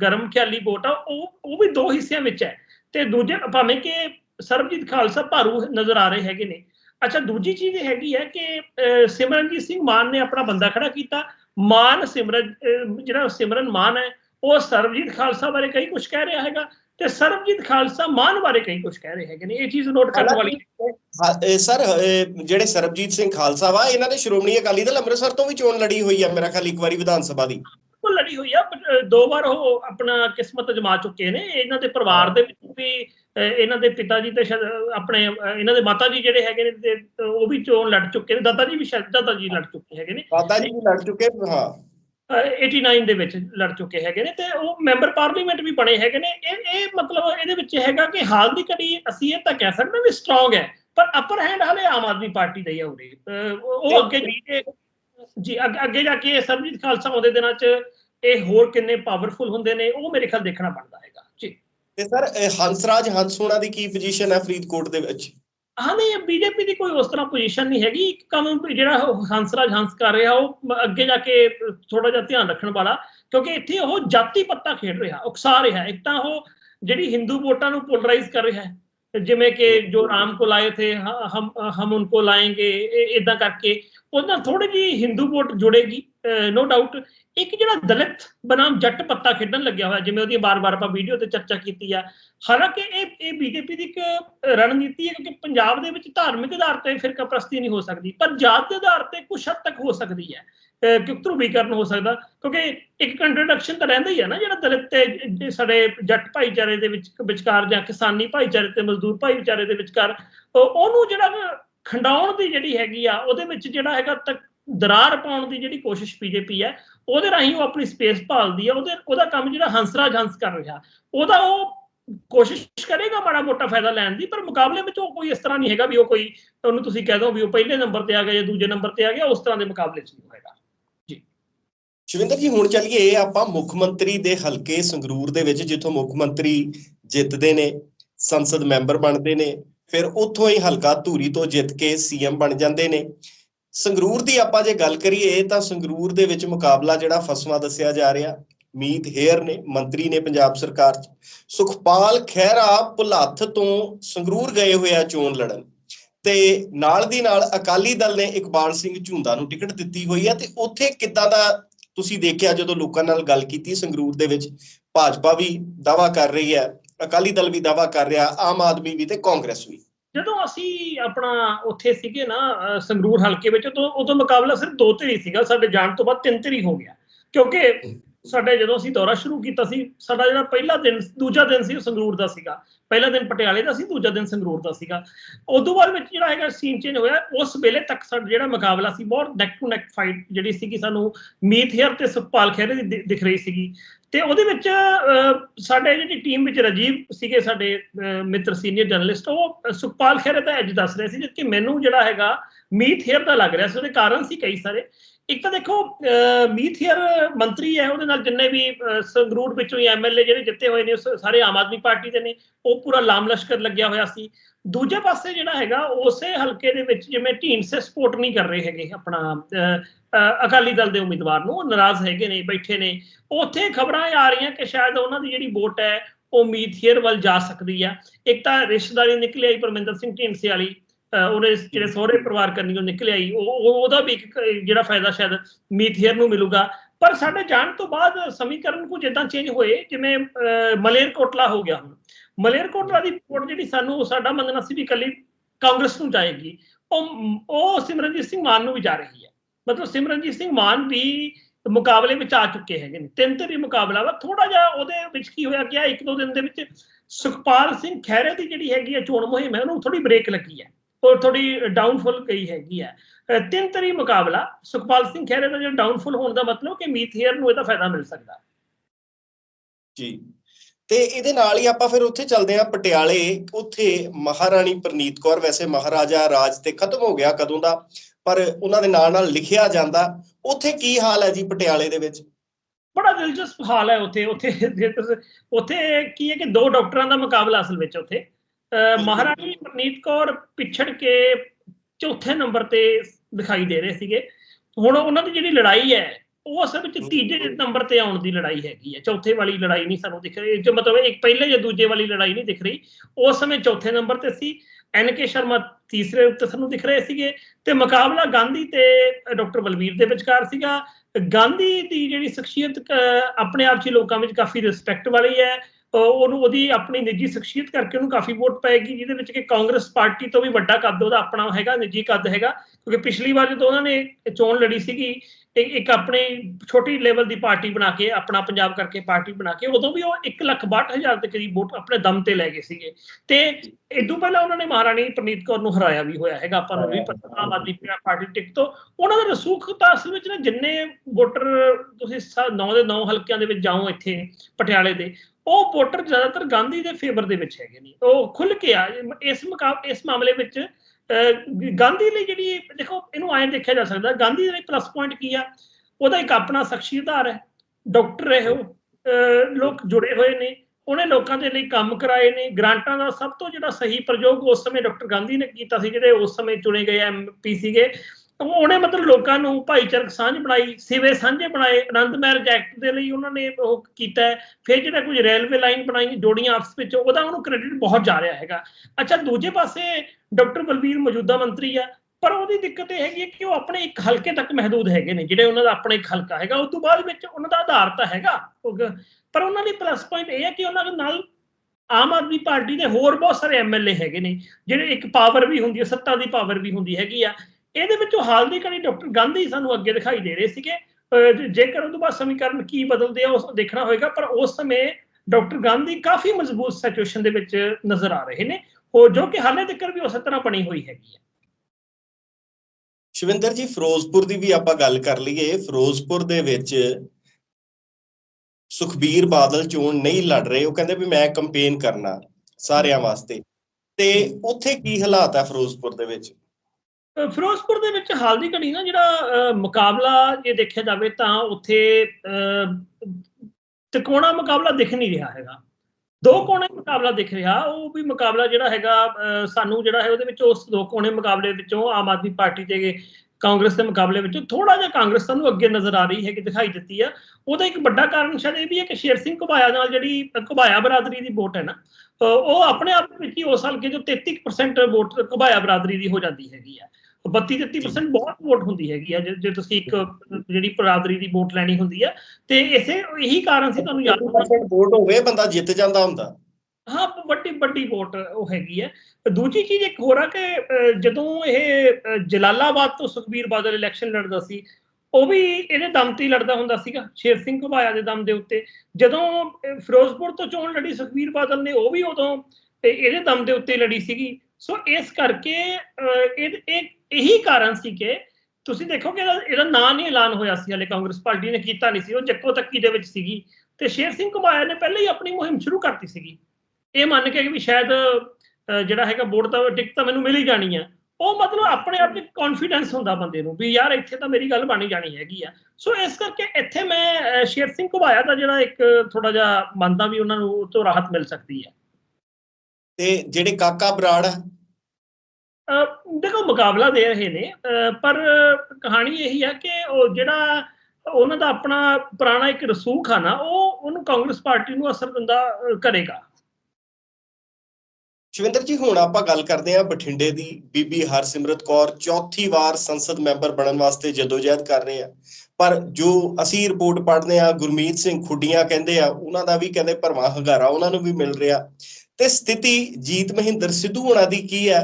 ਗਰਮ ਖਿਆਲੀ ਬੋਟ ਆ, ਉਹ ਉਹ ਵੀ ਦੋ ਹਿੱਸਿਆਂ ਵਿੱਚ ਹੈ। ਤੇ ਦੂਜੇ, ਭਾਵੇਂ ਕਿ ਸਰਬਜੀਤ ਖਾਲਸਾ ਭਾਰੂ ਨਜ਼ਰ ਆ ਰਹੇ ਹੈਗੇ ਨੇ। ਅੱਛਾ, ਦੂਜੀ ਚੀਜ਼ ਇਹ ਹੈਗੀ ਹੈ ਕਿ ਸਿਮਰਨਜੀਤ ਸਿੰਘ ਮਾਨ ਨੇ ਆਪਣਾ ਬੰਦਾ ਖੜਾ ਕੀਤਾ। ਮਾਨ ਸਿਮਰਨ ਜਿਹੜਾ ਸਿਮਰਨ ਮਾਨ ਹੈ ਉਹ ਸਰਬਜੀਤ ਖਾਲਸਾ ਬਾਰੇ ਕਈ ਕੁਝ ਕਹਿ ਰਿਹਾ ਹੈਗਾ ਤੇ ਸਰਬਜੀਤ ਖਾਲਸਾ ਮਾਨ ਬਾਰੇ ਕਈ ਕੁਝ ਕਹਿ ਰਹੇ ਹੈਗੇ ਨੇ। ਇਹ ਚੀਜ਼ ਨੋਟ ਕਰਨ ਵਾਲੀ ਸਰ ਜਿਹੜੇ ਸਰਬਜੀਤ ਸਿੰਘ ਖਾਲਸਾ ਵਾ ਇਹਨਾਂ ਨੇ ਸ਼੍ਰੋਮਣੀ ਅਕਾਲੀ ਦਲ ਅੰਮ੍ਰਿਤਸਰ ਤੋਂ ਵੀ ਚੋਣ ਲੜੀ ਹੋਈ ਆ ਮੇਰਾ ਖਿਆਲ ਇੱਕ ਵਾਰੀ ਵਿਧਾਨ ਸਭਾ ਦੀ। ਉਹ ਲੜੀ ਹੋਈ ਆ ਦੋ ਵਾਰ ਉਹ ਆਪਣਾ ਕਿਸਮਤ ਅਜਮਾ ਚੁੱਕੇ ਨੇ। ਇਹਨਾਂ ਦੇ ਪਰਿਵਾਰ ਦੇ ਵਿੱਚ ਵੀ ਇਹਨਾਂ ਦੇ ਪਿਤਾ ਜੀ ਤੇ ਆਪਣੇ ਇਹਨਾਂ ਦੇ ਮਾਤਾ ਜੀ ਜਿਹੜੇ ਹੈਗੇ ਨੇ ਉਹ ਵੀ ਚੋਣ ਲੜ ਚੁੱਕੇ ਨੇ। ਦਾਦਾ ਜੀ ਵੀ ਦਾਦਾ ਜੀ ਲੜ ਚੁੱਕੇ ਹੈਗੇ ਨੇ। ਦਾਦਾ ਜੀ ਵੀ ਲੜ ਚੁੱਕੇ ਹਾਂ। 89 ਦੇ ਵਿੱਚ ਲੜ ਚੁੱਕੇ ਹੈਗੇ ਨੇ ਤੇ ਉਹ ਮੈਂਬਰ ਪਾਰਲੀਮੈਂਟ ਵੀ ਬਣੇ ਹੈਗੇ ਨੇ। ਇਹ ਇਹ ਮਤਲਬ ਇਹਦੇ ਵਿੱਚ ਹੈਗਾ ਕਿ ਹਾਲ ਦੀ ਘੜੀ ਅਸੀਂ ਇਹ ਤਾਂ ਕਹਿ ਸਕਦੇ ਹਾਂ ਵੀ ਸਟਰੋਂਗ ਹੈ ਪਰ ਅਪਰ ਹੈਂਡ ਹਲੇ ਆਮ ਆਦਮੀ ਪਾਰਟੀ ਦਾ ਹੀ ਆ ਉਰੇ। ਉਹ ਅੱਗੇ ਜੀ ਕੇ ਜੀ ਅੱਗੇ- ਜਾ ਕੇ ਸਰਬਜੀਤ ਖਾਲਸਾ ਆਉਂਦੇ ਦਿਨਾਂ 'ਚ ਇਹ ਹੋਰ ਕਿੰਨੇ ਪਾਵਰਫੁਲ ਹੁੰਦੇ ਨੇ ਉਹ ਮੇਰੇ ਖਿਆਲ ਦੇਖਣਾ ਬਣਦਾ ਹੈਗਾ। ਜੀ। ਤੇ ਸਰ ਹੰਸਰਾਜ ਹੰਸੋਣਾ ਦੀ ਕੀ ਪੋਜੀਸ਼ਨ ਹੈ ਫਰੀਦਕੋਟ ਦੇ ਵਿੱਚ? ਹਾਂ, ਨਹੀਂ ਬੀਜੇਪੀ ਦੀ ਕੋਈ ਉਸ ਤਰ੍ਹਾਂ ਪੋਜੀਸ਼ਨ ਨਹੀਂ ਹੈਗੀ। ਇੱਕ ਕੰਮ ਜਿਹੜਾ ਉਹ ਹੰਸਰਾਜ ਹੰਸ ਕਰ ਰਿਹਾ, ਉਹ ਅੱਗੇ ਜਾ ਕੇ ਥੋੜਾ ਜਿਹਾ ਧਿਆਨ ਰੱਖਣ ਵਾਲਾ, ਕਿਉਂਕਿ ਇੱਥੇ ਉਹ ਜਾਤੀ ਪੱਤਾ ਖੇਡ ਰਿਹਾ, ਉਕਸਾ ਰਿਹਾ ਇੱਕ ਤਾਂ ਉਹ ਜਿਹੜੀ ਹਿੰਦੂ ਵੋਟਾਂ ਨੂੰ ਪੋਲਰਾਈਜ਼ ਕਰ ਰਿਹਾ ਹੈ। ਜਿਵੇਂ ਕਿ ਜੋ ਰਾਮ ਕੋ ਲਾਏ ਥੇ, ਹ- ਹਮ ਹਮ ਉनको ਲਾਏਂਗੇ ਇਦਾਂ ਕਰਕੇ। ਉਹਨਾਂ ਥੋੜੀ ਜੀ ਹਿੰਦੂ ਵੋਟ ਜੁੜੇਗੀ। ਨੋ ਡਾਊਟ ਇੱਕ ਜਿਹੜਾ ਦਲਿਤ ਬਨਾਮ ਜੱਟ ਪੱਤਾ ਖੇਡਣ ਲੱਗਿਆ ਹੋਇਆ, ਜਿਵੇਂ ਉਹਦੀ ਬਾਰ-ਬਾਰ ਆਪਾਂ ਵੀਡੀਓ ਤੇ ਚਰਚਾ ਕੀਤੀ ਆ, ਹਾਲਾਂਕਿ ਇਹ ਇਹ ਬੀਜੇਪੀ ਦੀ ਇੱਕ ਰਣਨੀਤੀ ਹੈ, ਕਿਉਂਕਿ ਪੰਜਾਬ ਦੇ ਵਿੱਚ ਧਾਰਮਿਕ ਆਧਾਰ ਤੇ ਫਿਰਕਾ ਪ੍ਰਸਤੀ ਨਹੀਂ ਹੋ ਸਕਦੀ, ਪਰ ਜਾਤ ਦੇ ਆਧਾਰ ਤੇ ਕੁਛ ਹੱਦ ਤੱਕ ਹੋ ਸਕਦੀ ਹੈ ਕਿਉਂਕਿ ਕਿ ਧਰੂਵੀਕਰਨ ਹੋ ਸਕਦਾ, ਕਿਉਂਕਿ ਇੱਕ ਕੰਟਰਡਿਕਸ਼ਨ ਤਾਂ ਰਹਿੰਦਾ ਹੀ ਹੈ ਨਾ, ਜਿਹੜਾ ਦਲਿਤ ਤੇ ਸਾਡੇ ਜੱਟ ਭਾਈਚਾਰੇ ਦੇ ਵਿੱਚ, ਵਿਚਕਾਰ ਜਾਂ ਕਿਸਾਨੀ ਭਾਈਚਾਰੇ ਤੇ ਮਜ਼ਦੂਰ ਭਾਈਚਾਰੇ ਦੇ ਵਿਚਕਾਰ ਉਹਨੂੰ ਜਿਹੜਾ ਖੰਡਾਉਣ ਦੀ ਜਿਹੜੀ ਹੈਗੀ ਆ, ਉਹਦੇ ਵਿੱਚ ਜਿਹੜਾ ਹੈਗਾ ਤੱਕ ਦਰਾਰ ਪਾਉਣ ਦੀ ਜਿਹੜੀ ਕੋਸ਼ਿਸ਼ ਬੀਜੇਪੀ ਹੈ, ਉਹਦੇ ਰਾਹੀਂ ਉਹ ਆਪਣੀ ਸਪੇਸ ਭਾਲਦੀ ਹੈ, ਉਹਦੇ, ਉਹਦਾ ਕੰਮ ਜਿਹੜਾ ਹੰਸਰਾਜ ਹੰਸ ਕਰ ਰਿਹਾ, ਉਹਦਾ ਉਹ ਕੋਸ਼ਿਸ਼ ਕਰੇਗਾ ਮਾੜਾ ਮੋਟਾ ਫਾਇਦਾ ਲੈਣ ਦੀ, ਪਰ ਮੁਕਾਬਲੇ ਵਿੱਚ ਉਹ ਕੋਈ ਇਸ ਤਰ੍ਹਾਂ ਨਹੀਂ ਹੈਗਾ ਵੀ ਉਹ ਕੋਈ, ਉਹਨੂੰ ਤੁਸੀਂ ਕਹਿ ਦੋ ਵੀ ਉਹ ਪਹਿਲੇ ਨੰਬਰ ਤੇ ਆ ਗਿਆ ਜਾਂ ਦੂਜੇ ਨੰਬਰ ਤੇ ਆ ਗਿਆ, ਉਸ ਤਰ੍ਹਾਂ ਦੇ ਮੁਕਾਬਲੇ 'ਚ ਨਹੀਂ ਹੋਏਗਾ। ਸ਼ਿਵਿੰਦਰ ਜੀ, ਹੁਣ ਚੱਲੀਏ ਆਪਾਂ ਮੁੱਖ ਮੰਤਰੀ ਦੇ ਹਲਕੇ ਸੰਗਰੂਰ ਦੇ ਵਿੱਚ, ਜਿੱਥੋਂ ਮੁੱਖ ਮੰਤਰੀ ਜਿੱਤਦੇ ਨੇ, ਸੰਸਦ ਮੈਂਬਰ ਬਣਦੇ ਨੇ, ਫਿਰ ਉੱਥੋਂ ਹੀ ਹਲਕਾ ਧੂਰੀ ਤੋਂ ਜਿੱਤ ਕੇ ਸੀਐਮ ਬਣ ਜਾਂਦੇ ਨੇ। ਸੰਗਰੂਰ ਦੀ ਆਪਾਂ ਜੇ ਗੱਲ ਕਰੀਏ, ਤਾਂ ਸੰਗਰੂਰ ਦੇ ਵਿੱਚ ਮੁਕਾਬਲਾ ਜਿਹੜਾ ਫਸਵਾ ਦੱਸਿਆ ਜਾ ਰਿਹਾ। ਮੀਤ ਹੇਅਰ ਨੇ, ਮੰਤਰੀ ਨੇ ਪੰਜਾਬ ਸਰਕਾਰ 'ਚ। ਸੁਖਪਾਲ ਖਹਿਰਾ ਭੁਲੱਥ ਤੋਂ ਸੰਗਰੂਰ ਗਏ ਹੋਏ ਆ ਚੋਣ ਲੜਨ। ਤੇ ਨਾਲ ਦੀ ਨਾਲ ਅਕਾਲੀ ਦਲ ਨੇ ਇਕਬਾਲ ਸਿੰਘ ਝੁੰਦਾ ਨੂੰ ਟਿਕਟ ਦਿੱਤੀ ਹੋਈ ਹੈ ਤੇ ਉੱਥੇ ਕਿੱਦਾਂ ਦਾ ਤੁਸੀਂ ਦੇਖਿਆ, ਜਦੋਂ ਲੋਕਾਂ ਨਾਲ ਗੱਲ ਕੀਤੀ ਸੰਗਰੂਰ ਦੇ ਵਿੱਚ, ਭਾਜਪਾ ਵੀ ਦਾਵਾ ਕਰ ਰਹੀ ਹੈ ਅਕਾਲੀ ਦਲ ਵੀ ਦਾਵਾ ਕਰ ਰਿਹਾ, ਆਮ ਆਦਮੀ ਵੀ ਤੇ ਕਾਂਗਰਸ ਵੀ। ਜਦੋਂ ਅਸੀਂ ਆਪਣਾ ਉੱਥੇ ਸੀਗੇ ਨਾ ਸੰਗਰੂਰ ਹਲਕੇ ਵਿੱਚ, ਉਦੋਂ ਉਦੋਂ ਮੁਕਾਬਲਾ ਸਿਰਫ ਦੋ ਧਿਰੀ ਸੀਗਾ। ਸਾਡੇ ਜਾਣ ਤੋਂ ਬਾਅਦ ਤਿੰਨ ਧਿਰੀ ਹੋ ਗਿਆ। ਕਿਉਂਕਿ ਸਾਡੇ ਜਦੋਂ ਅਸੀਂ ਦੌਰਾ ਸ਼ੁਰੂ ਕੀਤਾ ਸੀ ਸਾਡਾ ਜਿਹੜਾ ਪਹਿਲਾ ਦਿਨ ਦੂਜਾ ਦਿਨ ਸੀ ਉਹ ਸੰਗਰੂਰ ਦਾ ਸੀਗਾ। ਪਹਿਲਾ ਦਿਨ ਪਟਿਆਲੇ ਦਾ ਸੀ ਦੂਜਾ ਦਿਨ ਸੰਗਰੂਰ ਦਾ ਸੀਗਾ। ਉਦੋਂ ਬਾਅਦ ਵਿੱਚ ਜਿਹੜਾ ਹੈਗਾ ਸੀਨ ਚੇਂਜ ਹੋਇਆ ਉਸ ਵੇਲੇ ਤੱਕ ਸਾਡਾ ਜਿਹੜਾ ਮੁਕਾਬਲਾ ਸੀ ਬਹੁਤ ਨੈਕ ਟੂ ਨੈਕ ਫਾਈਟ ਜਿਹੜੀ ਸੀਗੀ ਸਾਨੂੰ ਮੀਤ ਹੇਅਰ ਤੇ ਸੁਖਪਾਲ ਖਹਿਰੇ ਦੀ ਦਿਖ ਰਹੀ ਸੀਗੀ। ਤੇ ਉਹਦੇ ਵਿੱਚ ਅਹ, ਸਾਡੇ ਜਿਹੜੀ ਟੀਮ ਵਿੱਚ ਰਾਜੀਵ ਸੀਗੇ ਸਾਡੇ ਅਹ, ਮਿੱਤਰ ਸੀਨੀਅਰ ਜਰਨਲਿਸਟ ਉਹ ਸੁਖਪਾਲ ਖਹਿਰੇ ਦਾ ਐਜ ਦੱਸ ਰਹੇ ਸੀ ਕਿ ਮੈਨੂੰ ਜਿਹੜਾ ਹੈਗਾ ਮੀਤ ਹੇਅਰ ਦਾ ਲੱਗ ਰਿਹਾ ਸੀ ਉਹਦੇ ਕਾਰਨ ਸੀ ਕਈ ਸਾਰੇ। ਇੱਕ ਤਾਂ ਦੇਖੋ ਮੀਥ ਮੀਤ ਮੰਤਰੀ ਹੈ ਉਹਦੇ ਨਾਲ ਜਿੰਨੇ ਵੀ ਸੰਗਰੂਰ ਵਿੱਚੋਂ ਹੀ ਐਮਐਲਏ ਜਿਹੜੇ ਜਿੱਤੇ ਹੋਏ ਨੇ ਸਾਰੇ ਆਮ ਆਦਮੀ ਪਾਰਟੀ ਦੇ ਨੇ, ਉਹ ਪੂਰਾ ਲਾਮ ਲਸ਼ਕਰ ਲੱਗਿਆ ਹੋਇਆ ਸੀ। ਦੂਜੇ ਪਾਸੇ ਜਿਹੜਾ ਹੈਗਾ, ਉਸੇ ਹਲਕੇ ਦੇ ਵਿੱਚ ਜਿਵੇਂ ਢੀਂਡਸੇ ਸਪੋਰਟ ਨਹੀਂ ਕਰ ਰਹੇ ਹੈਗੇ ਆਪਣਾ ਅਕਾਲੀ ਦਲ ਦੇ ਉਮੀਦਵਾਰ ਨੂੰ, ਉਹ ਨਾਰਾਜ਼ ਹੈਗੇ ਨੇ, ਬੈਠੇ ਨੇ। ਉੱਥੇ ਖਬਰਾਂ ਆ ਰਹੀਆਂ ਕਿ ਸ਼ਾਇਦ ਉਹਨਾਂ ਦੀ ਜਿਹੜੀ ਵੋਟ ਹੈ, ਉਹ ਮੀਥ ਮੀਥੀਅਰ ਵੱਲ ਜਾ ਸਕਦੀ ਆ ਇੱਕ ਤਾਂ ਰਿਸ਼ਤੇਦਾਰੀ ਨਿਕਲ ਆਈ ਪਰਮਿੰਦਰ ਸਿੰਘ ਢੀਂਡਸੇ ਵਾਲੀ ਉਹਦੇ ਜਿਹੜੇ ਸਹੁਰੇ ਪਰਿਵਾਰ ਕਰਨੀ ਉਹ ਨਿਕਲ ਆਈ ਉਹ ਉਹਦਾ ਵੀ ਇੱਕ ਜਿਹੜਾ ਫਾਇਦਾ ਸ਼ਾਇਦ ਮੀਥੀਅਰ ਨੂੰ ਮਿਲੂਗਾ। ਪਰ ਸਾਡੇ ਜਾਣ ਤੋਂ ਬਾਅਦ ਸਮੀਕਰਨ ਕੁਝ ਇਦਾਂ ਚੇਂਜ ਹੋਏ ਜਿਵੇਂ ਅਹ, ਮਲੇਰਕੋਟਲਾ ਹੋ ਗਿਆ ਹੁਣ। ਮਲੇਰਕੋਟਲਾ ਦੀ ਵੋਟ ਜਿਹੜੀ ਸਾਨੂੰ ਸਾਡਾ ਮੰਨਣਾ ਸੀ ਵੀ ਇਕੱਲੀ ਕਾਂਗਰਸ ਨੂੰ ਜਾਏਗੀ। ਉਹ ਉਹ ਸਿਮਰਨਜੀਤ ਸਿੰਘ ਮਾਨ ਨੂੰ ਵੀ ਜਾ ਰਹੀ ਹੈ। ਮਤਲਬ ਸਿਮਰਨਜੀਤ ਸਿੰਘ ਮਾਨ ਵੀ ਮੁਕਾਬਲੇ ਵਿੱਚ ਆ ਚੁੱਕੇ ਹੈਗੇ ਨੇ। ਤਿੰਨ ਧਿਰੀ ਮੁਕਾਬਲਾ ਵਾ। ਥੋੜਾ ਜਿਹਾ ਉਹਦੇ ਵਿੱਚ ਕੀ ਹੋਇਆ ਗਿਆ ਇੱਕ ਦੋ ਦਿਨ ਦੇ ਵਿੱਚ ਸੁਖਪਾਲ ਸਿੰਘ ਖਹਿਰੇ ਦੀ ਜਿਹੜੀ ਹੈਗੀ ਹੈ ਚੋਣ ਮੁਹਿੰਮ ਹੈ ਉਹਨੂੰ ਥੋੜੀ ਬ੍ਰੇਕ ਲੱਗੀ ਹੈ। ਔਰ ਥੋੜੀ ਡਾਊਨਫੁੱਲ ਗਈ ਹੈਗੀ ਹੈ। ਅਹ ਤਿੰਨ ਧਿਰੀ ਮੁਕਾਬਲਾ ਸੁਖਪਾਲ ਸਿੰਘ ਖਹਿਰੇ ਦਾ ਜਿਹੜਾ ਡਾਊਨਫੁੱਲ ਹੋਣ ਦਾ ਮਤਲਬ ਕਿ ਮੀਥੇਅਰ ਨੂੰ ਇਹਦਾ ਫਾਇਦਾ ਮਿਲ ਸਕਦਾ। ਜੀ। ਤੇ ਇਹਦੇ ਨਾਲ ਹੀ ਆਪਾਂ ਫਿਰ ਉੱਥੇ ਚੱਲਦੇ ਹਾਂ ਪਟਿਆਲੇ। ਉੱਥੇ ਮਹਾਰਾਣੀ ਪ੍ਰਨੀਤ ਕੌਰ ਵੈਸੇ ਮਹਾਰਾਜਾ ਰਾਜ ਤੇ ਖਤਮ ਹੋ ਗਿਆ ਕਦੋਂ ਦਾ ਪਰ ਉਹਨਾਂ ਦੇ ਨਾਲ ਨਾਲ ਲਿਖਿਆ ਜਾਂਦਾ। ਉੱਥੇ ਕੀ ਹਾਲ ਹੈ ਜੀ ਪਟਿਆਲੇ ਦੇ ਵਿੱਚ? ਬੜਾ ਦਿਲਚਸਪ ਹਾਲ ਹੈ ਉੱਥੇ ਉੱਥੇ ਉੱਥੇ ਕੀ ਹੈ ਕਿ ਦੋ ਡਾਕਟਰਾਂ ਦਾ ਮੁਕਾਬਲਾ ਅਸਲ ਵਿੱਚ ਉੱਥੇ। ਮਹਾਰਾਣੀ ਪ੍ਰਨੀਤ ਕੌਰ ਪਿਛੜ ਕੇ ਚੌਥੇ ਨੰਬਰ ਤੇ ਦਿਖਾਈ ਦੇ ਰਹੇ ਸੀਗੇ। ਹੁਣ ਉਹਨਾਂ ਦੀ ਜਿਹੜੀ ਲੜਾਈ ਹੈ ਉਹ ਅਸਲ ਵਿੱਚ ਤੀਜੇ ਨੰਬਰ ਤੇ ਆਉਣ ਦੀ ਲੜਾਈ ਹੈਗੀ ਹੈ। ਚੌਥੇ ਵਾਲੀ ਲੜਾਈ ਨਹੀਂ ਸਾਨੂੰ ਦਿਖ ਰਹੀ। ਜੋ ਮਤਲਬ ਇੱਕ ਪਹਿਲੇ ਜਾਂ ਦੂਜੇ ਵਾਲੀ ਲੜਾਈ ਨਹੀਂ ਦਿਖ ਰਹੀ। ਉਸ ਸਮੇਂ ਚੌਥੇ ਨੰਬਰ ਤੇ ਸੀ। ਐਨ ਕੇ ਸ਼ਰਮਾ ਤੀਸਰੇ ਉੱਤੇ ਸਾਨੂੰ ਦਿਖ ਰਹੇ ਸੀਗੇ। ਤੇ ਮੁਕਾਬਲਾ ਗਾਂਧੀ ਤੇ ਡਾਕਟਰ ਬਲਬੀਰ ਦੇ ਵਿਚਕਾਰ ਸੀਗਾ। ਗਾਂਧੀ ਦੀ ਜਿਹੜੀ ਸ਼ਖਸੀਅਤ ਆਪਣੇ ਆਪ 'ਚ ਲੋਕਾਂ ਵਿੱਚ ਕਾਫੀ ਰਿਸਪੈਕਟ ਵਾਲੀ ਹੈ। ਉਹਨੂੰ ਉਹਦੀ ਆਪਣੀ ਨਿੱਜੀ ਸ਼ਖਸੀਅਤ ਕਰਕੇ ਉਹਨੂੰ ਕਾਫੀ ਵੋਟ ਪਾਏਗੀ, ਜਿਹਦੇ ਵਿੱਚ ਕਿ ਕਾਂਗਰਸ ਪਾਰਟੀ ਤੋਂ ਵੀ ਵੱਡਾ ਕੱਦ ਉਹਦਾ ਆਪਣਾ ਹੈਗਾ, ਨਿੱਜੀ ਕੱਦ ਹੈਗਾ, ਕਿਉਂਕਿ ਪਿਛਲੀ ਵਾਰ ਜਦੋਂ ਉਹਨਾਂ ਨੇ ਚੋਣ ਲੜੀ ਸੀਗੀ ਇੱਕ ਇੱਕ ਆਪਣੀ ਛੋਟੀ ਲੈਵਲ ਦੀ ਪਾਰਟੀ ਬਣਾ ਕੇ, ਆਪਣਾ ਪੰਜਾਬ ਕਰਕੇ ਪਾਰਟੀ ਬਣਾ ਕੇ, ਉਦੋਂ ਵੀ ਉਹ 162000 ਦੇ ਕਰੀਬ ਵੋਟ ਆਪਣੇ ਦਮ ਤੇ ਲੈ ਗਏ ਸੀਗੇ। ਤੇ ਇਦੋਂ ਪਹਿਲਾਂ ਉਹਨਾਂ ਨੇ ਮਹਾਰਾਣੀ ਪ੍ਰਨੀਤ ਕੌਰ ਨੂੰ ਹਰਾਇਆ ਵੀ ਹੋਇਆ ਹੈਗਾ, ਆਪਾਂ ਨੂੰ ਵੀ ਪਤਾ ਆਮ ਆਦਮੀ ਪਾਰਟੀ ਟਿਕਟ ਤੋਂ। ਉਹਨਾਂ ਦਾ ਰਸੂਖ ਤਾਂ ਅਸਲ ਵਿੱਚ ਨਾ ਜਿੰਨੇ ਵੋਟਰ ਤੁਸੀਂ 9 ਦੇ 9 ਹਲਕਿਆਂ ਦੇ ਵਿੱਚ ਜਾਓ ਇੱਥੇ, ਪਟਿਆਲੇ ਦੇ ਉਹ ਵੋਟਰ ਜ਼ਿਆਦਾਤਰ ਗਾਂਧੀ ਦੇ ਫੇਵਰ ਦੇ ਵਿੱਚ ਹੈਗੇ ਨੇ। ਉਹ ਖੁੱਲ ਕੇ ਆ, ਇਸ ਮੁਕਾਬ ਇਸ ਮਾਮਲੇ ਵਿੱਚ ਗਾਂਧੀ ਲਈ ਜਿਹੜੀ, ਦੇਖੋ, ਇਹਨੂੰ ਐਂ ਦੇਖਿਆ ਜਾ ਸਕਦਾ, ਗਾਂਧੀ ਦੇ ਲਈ ਪਲੱਸ ਪੁਆਇੰਟ ਕੀ ਆ? ਉਹਦਾ ਇੱਕ ਆਪਣਾ ਸ਼ਖਸੀ ਆਧਾਰ ਹੈ ਡਾਕਟਰ ਹੈ ਉਹ ਲੋਕ ਜੁੜੇ ਹੋਏ ਨੇ, ਉਹਨੇ ਲੋਕਾਂ ਦੇ ਲਈ ਕੰਮ ਕਰਾਏ ਨੇ, ਗ੍ਰਾਂਟਾਂ ਦਾ ਸਭ ਤੋਂ ਜਿਹੜਾ ਸਹੀ ਪ੍ਰਯੋਗ ਉਸ ਸਮੇਂ ਡਾਕਟਰ ਗਾਂਧੀ ਨੇ ਕੀਤਾ ਸੀ, ਜਿਹੜੇ ਉਸ ਸਮੇਂ ਚੁਣੇ ਗਏ ਐਮਪੀ ਸੀਗੇ। ਉਹ- ਉਹਨੇ ਮਤਲਬ ਲੋਕਾਂ ਨੂੰ ਭਾਈਚਾਰਕ ਸਾਂਝ ਬਣਾਈ, ਸਿਵੇ ਸਾਂਝੇ ਬਣਾਏ, ਆਨੰਦ ਮੈਰਿਜ ਐਕਟ ਦੇ ਲਈ ਉਹਨਾਂ ਨੇ ਉਹ ਕੀਤਾ ਫਿਰ ਜਿਹੜਾ ਕੁਝ ਰੇਲਵੇ ਲਾਈਨ ਬਣਾਈ, ਜੋੜੀਆਂ ਆਪਸ ਵਿੱਚ, ਉਹਦਾ ਉਹਨੂੰ ਕ੍ਰੈਡਿਟ ਬਹੁਤ ਜਾ ਰਿਹਾ ਹੈਗਾ। ਅੱਛਾ, ਦੂਜੇ ਪਾਸੇ ਡਾਕਟਰ ਬਲਬੀਰ ਮੌਜੂਦਾ ਮੰਤਰੀ ਆ, ਪਰ ਉਹਦੀ ਦਿੱਕਤ ਇਹ ਹੈਗੀ ਹੈ ਕਿ ਉਹ ਆਪਣੇ ਇੱਕ ਹਲਕੇ ਤੱਕ ਮਹਦੂਦ ਹੈਗੇ ਨੇ, ਜਿਹੜੇ ਉਹਨਾਂ ਦਾ ਆਪਣਾ ਇੱਕ ਹਲਕਾ ਹੈਗਾ। ਉਸ ਤੋਂ ਬਾਅਦ ਵਿੱਚ ਉਹਨਾਂ ਦਾ ਆਧਾਰ ਤਾਂ ਹੈਗਾ, ਉਹ ਪਰ ਉਹਨਾਂ ਦੀ ਪਲੱਸ ਪੁਆਇੰਟ ਇਹ ਹੈ ਕਿ ਉਹਨਾਂ ਦੇ ਨਾਲ ਆਮ ਆਦਮੀ ਪਾਰਟੀ ਦੇ ਹੋਰ ਬਹੁਤ ਸਾਰੇ ਐਮਐਲਏ ਹੈਗੇ ਨੇ, ਜਿਹੜੇ ਇੱਕ ਪਾਵਰ ਵੀ ਹੁੰਦੀ ਹੈ, ਸੱਤਾ ਦੀ ਪਾਵਰ ਵੀ ਹੁੰਦੀ ਹੈਗੀ ਆ। ਇਹਦੇ ਵਿੱਚੋਂ ਹਾਲ ਦੀ ਘੜੀ ਡਾਕਟਰ ਗਾਂਧੀ ਸਾਨੂੰ ਅੱਗੇ ਦਿਖਾਈ ਦੇ ਰਹੇ ਸੀਗੇ। ਜੇਕਰ ਉਹ ਬਾਅਦ ਸਮੀਕਰਨ ਕੀ ਬਦਲਦੇ ਆ, ਉਸ ਦੇਖਣਾ ਹੋਏਗਾ, ਪਰ ਉਸ ਸਮੇਂ ਡਾਕਟਰ ਗਾਂਧੀ ਕਾਫੀ ਮਜ਼ਬੂਤ ਸਿਚੁਏਸ਼ਨ ਦੇ ਵਿੱਚ ਨਜ਼ਰ ਆ ਰਹੇ ਨੇ, ਉਹ ਜੋ ਕਿ ਹਾਲੇ ਤੱਕ ਵੀ ਉਸੇ ਤਰ੍ਹਾਂ ਬਣੀ ਹੋਈ ਹੈਗੀ ਹੈ। ਸ਼ਿਵਿੰਦਰ ਜੀ, ਫਿਰੋਜ਼ਪੁਰ ਦੀ ਵੀ ਆਪਾਂ ਗੱਲ ਕਰ ਲਈਏ। ਫਿਰੋਜ਼ਪੁਰ ਦੇ ਵਿੱਚ ਸੁਖਬੀਰ ਬਾਦਲ ਚੋਣ ਨਹੀਂ ਲੜ ਰਹੇ। ਉਹ ਕਹਿੰਦੇ ਵੀ ਮੈਂ ਕੰਪੇਨ ਕਰਨਾ ਸਾਰਿਆਂ ਵਾਸਤੇ। ਤੇ ਉੱਥੇ ਕੀ ਹਾਲਾਤ ਹੈ ਫਿਰੋਜ਼ਪੁਰ ਦੇ ਵਿੱਚ? ਫਿਰੋਜ਼ਪੁਰ ਦੇ ਵਿੱਚ ਹਾਲ ਦੀ ਘੜੀ ਨਾ ਜਿਹੜਾ ਮੁਕਾਬਲਾ ਜੇ ਦੇਖਿਆ ਜਾਵੇ ਤਾਂ ਉੱਥੇ ਅਹ, ਤਿਕੋਣਾ ਮੁਕਾਬਲਾ ਦਿਖ ਨਹੀਂ ਰਿਹਾ ਹੈਗਾ। ਦੋ ਕੋਣੇ ਮੁਕਾਬਲਾ ਦਿਖ ਰਿਹਾ ਉਹ ਵੀ ਮੁਕਾਬਲਾ ਜਿਹੜਾ ਹੈਗਾ ਸਾਨੂੰ ਜਿਹੜਾ ਹੈ ਉਹਦੇ ਵਿੱਚ ਉਸ ਦੋ ਕੋਣੇ ਮੁਕਾਬਲੇ ਵਿੱਚੋਂ ਆਮ ਆਦਮੀ ਪਾਰਟੀ ਤੇ ਕਾਂਗਰਸ ਦੇ ਮੁਕਾਬਲੇ ਵਿੱਚ ਥੋੜਾ ਜਿਹਾ ਕਾਂਗਰਸ ਸਾਨੂੰ ਅੱਗੇ ਨਜ਼ਰ ਆ ਰਹੀ ਹੈ ਕਿ ਦਿਖਾਈ ਦਿੱਤੀ ਆ। ਉਹਦਾ ਇੱਕ ਵੱਡਾ ਕਾਰਨ ਸ਼ਾਇਦ ਇਹ ਵੀ ਹੈ ਕਿ ਸ਼ੇਰ ਸਿੰਘ ਘੁਬਾਇਆ ਨਾਲ ਜਿਹੜੀ ਘੁਬਾਇਆ ਬਰਾਦਰੀ ਦੀ ਵੋਟ ਹੈ ਨਾ ਉਹ ਆਪਣੇ ਆਪ ਵਿੱਚ ਹੀ ਉਸ ਹਲਕੇ ਜੋ 33% ਵੋਟ ਘੁਬਾਇਆ ਬਰਾਦਰੀ ਦੀ ਹੋ ਜਾਂਦੀ ਹੈਗੀ ਆ। 32 33% ਬਹੁਤ ਵੋਟ ਹੁੰਦੀ ਹੈਗੀ ਆ ਜੇ ਤੁਸੀਂ ਇੱਕ ਜਿਹੜੀ ਬਰਾਦਰੀ ਦੀ ਵੋਟ ਲੈਣੀ ਹੁੰਦੀ ਆ ਤੇ ਇਸੇ ਇਹੀ ਕਾਰਨ ਸੀ ਤੁਹਾਨੂੰ ਯਾਦ ਹੋਣਾ। 30% ਵੋਟ ਹੋਵੇ ਬੰਦਾ ਜਿੱਤ ਜਾਂਦਾ ਹੁੰਦਾ। ਹਾਂ ਵੱਡੀ ਵੱਡੀ ਵੋਟ ਉਹ ਹੈਗੀ ਹੈ ਦੂਜੀ ਚੀਜ਼ ਇੱਕ ਹੋਰ ਆ ਕਿ ਜਦੋਂ ਇਹ ਜਲਾਲਾਬਾਦ ਤੋਂ ਸੁਖਬੀਰ ਬਾਦਲ ਇਲੈਕਸ਼ਨ ਲੜਦਾ ਸੀ ਉਹ ਵੀ ਇਹਦੇ ਦਮ ਤੇ ਲੜਦਾ ਹੁੰਦਾ ਸੀਗਾ ਸ਼ੇਰ ਸਿੰਘ ਘੁਬਾਇਆ ਦੇ ਦਮ ਦੇ ਉੱਤੇ। ਜਦੋਂ ਫਿਰੋਜ਼ਪੁਰ ਤੋਂ ਚੋਣ ਲੜੀ ਸੁਖਬੀਰ ਬਾਦਲ ਨੇ ਉਹ ਵੀ ਉਦੋਂ ਇਹ- ਇਹਦੇ ਦਮ ਦੇ ਉੱਤੇ ਲੜੀ ਸੀਗੀ। ਸੋ ਇਸ ਕਰਕੇ ਇਹ ਇਹੀ ਕਾਰਨ ਸੀ ਕਿ ਤੁਸੀਂ ਦੇਖੋ ਕਿ ਇਹਦਾ ਨਾਂ ਨਹੀਂ ਐਲਾਨ ਹੋਇਆ ਸੀ ਹਲੇ ਕਾਂਗਰਸ ਪਾਰਟੀ ਨੇ ਕੀਤਾ ਨਹੀਂ ਸੀ, ਉਹ ਜੱਕੋ ਤੱਕੀ ਦੇ ਵਿੱਚ ਸੀਗੀ ਤੇ ਸ਼ੇਰ ਸਿੰਘ ਘੁਬਾਇਆ ਨੇ ਪਹਿਲਾਂ ਹੀ ਆਪਣੀ ਮੁਹਿੰਮ ਸ਼ੁਰੂ ਕਰਤੀ ਸੀਗੀ। ਇਹ ਮੰਨ ਕੇ ਵੀ ਸ਼ਾਇਦ ਜਿਹੜਾ ਹੈਗਾ ਬੋਰਡ ਦਾ ਟਿਕਟ ਤਾਂ ਮੈਨੂੰ ਮਿਲ ਹੀ ਜਾਣੀ ਆ। ਉਹ ਮਤਲਬ ਆਪਣੇ ਆਪ 'ਚ ਕੌਨਫੀਡੈਂਸ ਹੁੰਦਾ ਬੰਦੇ ਨੂੰ ਵੀ ਯਾਰ ਇੱਥੇ ਤਾਂ ਮੇਰੀ ਗੱਲ ਬਣੀ ਜਾਣੀ ਹੈਗੀ ਆ। ਸੋ ਇਸ ਕਰਕੇ ਇੱਥੇ ਮੈਂ ਸ਼ੇਰ ਸਿੰਘ ਘੁਬਾਇਆ ਦਾ ਜਿਹੜਾ ਇੱਕ ਥੋੜਾ ਜਿਹਾ ਮੰਨਦਾ ਵੀ ਉਹਨਾਂ ਨੂੰ ਉਹ ਤੋਂ ਰਾਹਤ ਮਿਲ ਸਕਦੀ ਹੈ ਤੇ ਜਿਹੜੇ ਕਾਕਾ ਬਰਾੜ ਦੇਖੋ, ਮੁਕਾਬਲਾ ਦੇ ਰਹੇ ਨੇ ਪਰ ਕਹਾਣੀ ਇਹੀ ਹੈ ਕਿ ਉਹ ਜਿਹੜਾ ਉਹਨਾਂ ਦਾ ਆਪਣਾ ਪੁਰਾਣਾ ਇੱਕ ਰਸੂਖ ਆ ਨਾ ਉਹ ਉਹਨੂੰ ਕਾਂਗਰਸ ਪਾਰਟੀ ਨੂੰ ਅਸਰ ਦਿੰਦਾ ਕਰੇਗਾ। ਸ਼ਿਵਿੰਦਰ ਜੀ, ਹੁਣ ਆਪਾਂ ਗੱਲ ਕਰਦੇ ਹਾਂ ਬਠਿੰਡੇ ਦੀ ਬੀਬੀ ਹਰਸਿਮਰਤ ਕੌਰ, ਚੌਥੀ ਵਾਰ ਸੰਸਦ ਮੈਂਬਰ ਬਣਨ ਵਾਸਤੇ ਜਦੋਜਹਿਦ ਕਰ ਰਹੇ ਆ। ਪਰ ਜੋ ਅਸੀਂ ਰਿਪੋਰਟ ਪੜ੍ਹਦੇ ਆ ਗੁਰਮੀਤ ਸਿੰਘ ਖੁੱਡੀਆਂ ਕਹਿੰਦੇ ਆ, ਉਹਨਾਂ ਦਾ ਵੀ ਕਹਿੰਦੇ ਭਰਵਾਂ ਹੰਗਾਰਾ, ਉਹਨਾਂ ਨੂੰ ਵੀ ਮਿਲ ਰਿਹਾ। ਤੇ ਸਥਿਤੀ ਜੀਤ ਮਹਿੰਦਰ ਸਿੱਧੂ ਹੋਣਾ ਦੀ ਕੀ ਹੈ?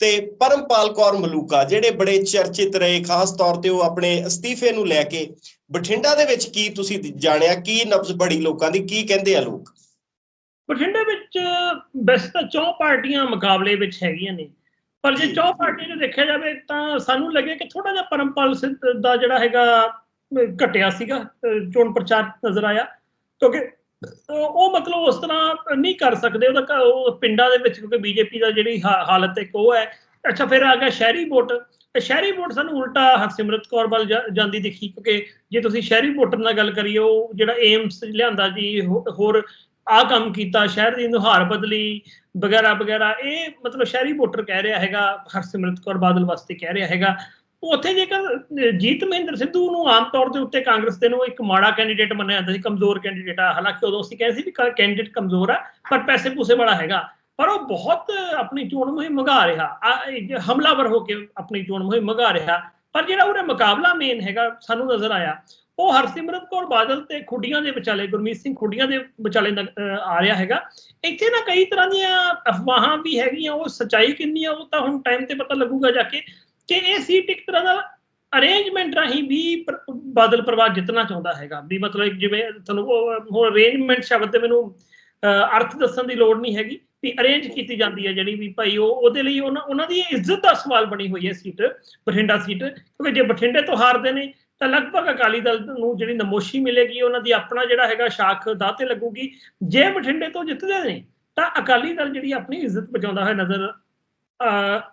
ਤੇ ਪਰਮਪਾਲ ਕੌਰ ਮਲੂਕਾ ਜਿਹੜੇ ਬੜੇ ਚਰਚਿਤ ਰਹੇ ਖਾਸ ਤੌਰ ਤੇ ਉਹ ਆਪਣੇ ਅਸਤੀਫੇ ਨੂੰ ਲੈ ਕੇ ਬਠਿੰਡਾ ਦੇ ਵਿੱਚ ਕੀ ਤੁਸੀਂ ਜਾਣਿਆ ਕੀ ਨਬਜ਼ ਬੜੀ ਲੋਕਾਂ ਦੀ ਕੀ ਕਹਿੰਦੇ ਆ ਲੋਕ ਬਠਿੰਡੇ ਵਿੱਚ ਵੈਸੇ ਤਾਂ ਚੌ ਪਾਰਟੀਆਂ ਮੁਕਾਬਲੇ ਵਿੱਚ ਹੈਗੀਆਂ ਨੇ ਪਰ ਜੇ। ਚੌ ਪਾਰਟੀਆਂ ਨੂੰ ਦੇਖਿਆ ਜਾਵੇ ਤਾਂ ਸਾਨੂੰ ਲੱਗੇ ਕਿ ਥੋੜਾ ਜਿਹਾ ਪਰਮਪਾਲ ਸਿੰਘ ਦਾ ਜਿਹੜਾ ਹੈਗਾ ਘਟਿਆ ਸੀਗਾ ਚੋਣ ਪ੍ਰਚਾਰ ਨਜ਼ਰ ਆਇਆ ਕਿਉਂਕਿ ਉਹ ਮਤਲਬ ਉਸ ਤਰ੍ਹਾਂ ਨਹੀਂ ਕਰ ਸਕਦੇ, ਉਹਦਾ ਉਹ ਪਿੰਡਾਂ ਦੇ ਵਿੱਚ ਕਿਉਂਕਿ ਬੀਜੇਪੀ ਦਾ ਜਿਹੜੀ ਹਾਲਤ ਇੱਕ ਉਹ ਹੈ। ਅੱਛਾ, ਫਿਰ ਆ ਗਿਆ ਸ਼ਹਿਰੀ ਵੋਟ। ਤੇ ਸ਼ਹਿਰੀ ਵੋਟ ਸਾਨੂੰ ਉਲਟਾ ਹਰਸਿਮਰਤ ਕੌਰ ਵੱਲ ਜਾਂਦੀ ਦਿਖੀ, ਕਿਉਂਕਿ ਜੇ ਤੁਸੀਂ ਸ਼ਹਿਰੀ ਵੋਟਰ ਨਾਲ ਗੱਲ ਕਰੀਏ, ਉਹ ਜਿਹੜਾ ਏਮਸ ਲਿਆਂਦਾ ਜੀ, ਹੋ- ਹੋਰ ਆ ਕੰਮ ਕੀਤਾ, ਸ਼ਹਿਰ ਦੀ ਨੁਹਾਰ ਬਦਲੀ ਵਗੈਰਾ ਵਗੈਰਾ ਇਹ ਮਤਲਬ ਸ਼ਹਿਰੀ ਵੋਟਰ ਕਹਿ ਰਿਹਾ ਹੈਗਾ, ਹਰਸਿਮਰਤ ਕੌਰ ਬਾਦਲ ਵਾਸਤੇ ਕਹਿ ਰਿਹਾ ਹੈਗਾ। ਉੱਥੇ ਜੇਕਰ ਜੀਤ ਮਹਿੰਦਰ ਸਿੱਧੂ ਨੂੰ ਆਮ ਤੌਰ ਦੇ ਉੱਤੇ ਕਾਂਗਰਸ ਦੇ ਨੂੰ ਇੱਕ ਮਾੜਾ ਕੈਂਡੀਡੇਟ ਮੰਨਿਆ ਜਾਂਦਾ ਸੀ, ਕਮਜ਼ੋਰ ਕੈਂਡੀਡੇਟ ਆ। ਹਾਲਾਂਕਿ ਉਦੋਂ ਅਸੀਂ ਕਹਿੰਦੇ ਸੀ ਵੀ ਕੈਂਡੀਡੇਟ ਕਮਜ਼ੋਰ ਆ, ਪਰ ਪੈਸੇ ਪੂਸੇ ਵਾਲਾ ਹੈਗਾ। ਪਰ ਉਹ ਬਹੁਤ ਆਪਣੀ ਚੋਣ ਮੁਹਿੰਮ ਮਗਾ ਰਿਹਾ। ਹਮਲਾਵਰ ਹੋ ਕੇ ਆਪਣੀ ਚੋਣ ਮੁਹਿੰਮ ਮਗਾ ਰਿਹਾ। ਪਰ ਜਿਹੜਾ ਉਹਦਾ ਮੁਕਾਬਲਾ ਮੇਨ ਹੈਗਾ, ਸਾਨੂੰ ਨਜ਼ਰ ਆਇਆ। ਉਹ ਹਰਸਿਮਰਤ ਕੌਰ ਬਾਦਲ ਤੇ ਖੁੱਡੀਆਂ ਦੇ ਵਿਚਾਲੇ, ਗੁਰਮੀਤ ਸਿੰਘ ਖੁੱਡੀਆਂ ਦੇ ਵਿਚਾਲੇ ਆ ਰਿਹਾ ਹੈਗਾ। ਇੱਥੇ ਨਾ ਕਈ ਤਰ੍ਹਾਂ ਦੀਆਂ ਅਫਵਾਹਾਂ ਵੀ ਹੈਗੀਆਂ, ਉਹ ਸਚਾਈ ਕਿੰਨੀ ਆ, ਉਹ ਤਾਂ ਹੁਣ ਟਾਈਮ ਤੇ ਪਤਾ ਲੱਗੂਗਾ ਜਾ ਕੇ। ਕਿ ਇਹ ਸੀਟ ਇੱਕ ਤਰ੍ਹਾਂ ਦਾ ਅਰੇਂਜਮੈਂਟ ਰਾਹੀਂ ਵੀ ਪਰ- ਬਾਦਲ ਪਰਿਵਾਰ ਜਿੱਤਣਾ ਚਾਹੁੰਦਾ ਹੈਗਾ। ਵੀ ਮਤਲਬ ਜਿਵੇਂ ਤੁਹਾਨੂੰ ਉਹ- ਹੁਣ ਅਰੇਂਜਮੈਂਟ ਸ਼ਬਦ ਤੇ ਮੈਨੂੰ ਅਰਥ ਦੱਸਣ ਦੀ ਲੋੜ ਨਹੀਂ ਹੈਗੀ। ਵੀ ਅਰੇਂਜ ਕੀਤੀ ਜਾਂਦੀ ਹੈ ਜਿਹੜੀ ਵੀ ਭਾਈ ਉਹ, ਉਹਦੇ ਲਈ ਉਹਨਾਂ ਉਹਨਾਂ ਦੀ ਇੱਜ਼ਤ ਦਾ ਸਵਾਲ ਬਣੀ ਹੋਈ ਹੈ ਸੀਟ, ਬਠਿੰਡਾ ਸੀਟ। ਕਿਉਂਕਿ ਜੇ ਬਠਿੰਡੇ ਤੋਂ ਹਾਰਦੇ ਨੇ, ਤਾਂ ਲਗਭਗ ਅਕਾਲੀ ਦਲ ਨੂੰ ਜਿਹੜੀ ਨਮੋਸ਼ੀ ਮਿਲੇਗੀ, ਉਹਨਾਂ ਦੀ ਆਪਣਾ ਜਿਹੜਾ ਹੈਗਾ ਸ਼ਾਖ ਦਾਅ ਤੇ ਲੱਗੂਗੀ। ਜੇ ਬਠਿੰਡੇ ਤੋਂ ਜਿੱਤਦੇ ਨੇ, ਤਾਂ ਅਕਾਲੀ ਦਲ ਜਿਹੜੀ ਆਪਣੀ ਇੱਜ਼ਤ ਬਚਾਉਂਦਾ ਹੋਇਆ ਨਜ਼ਰ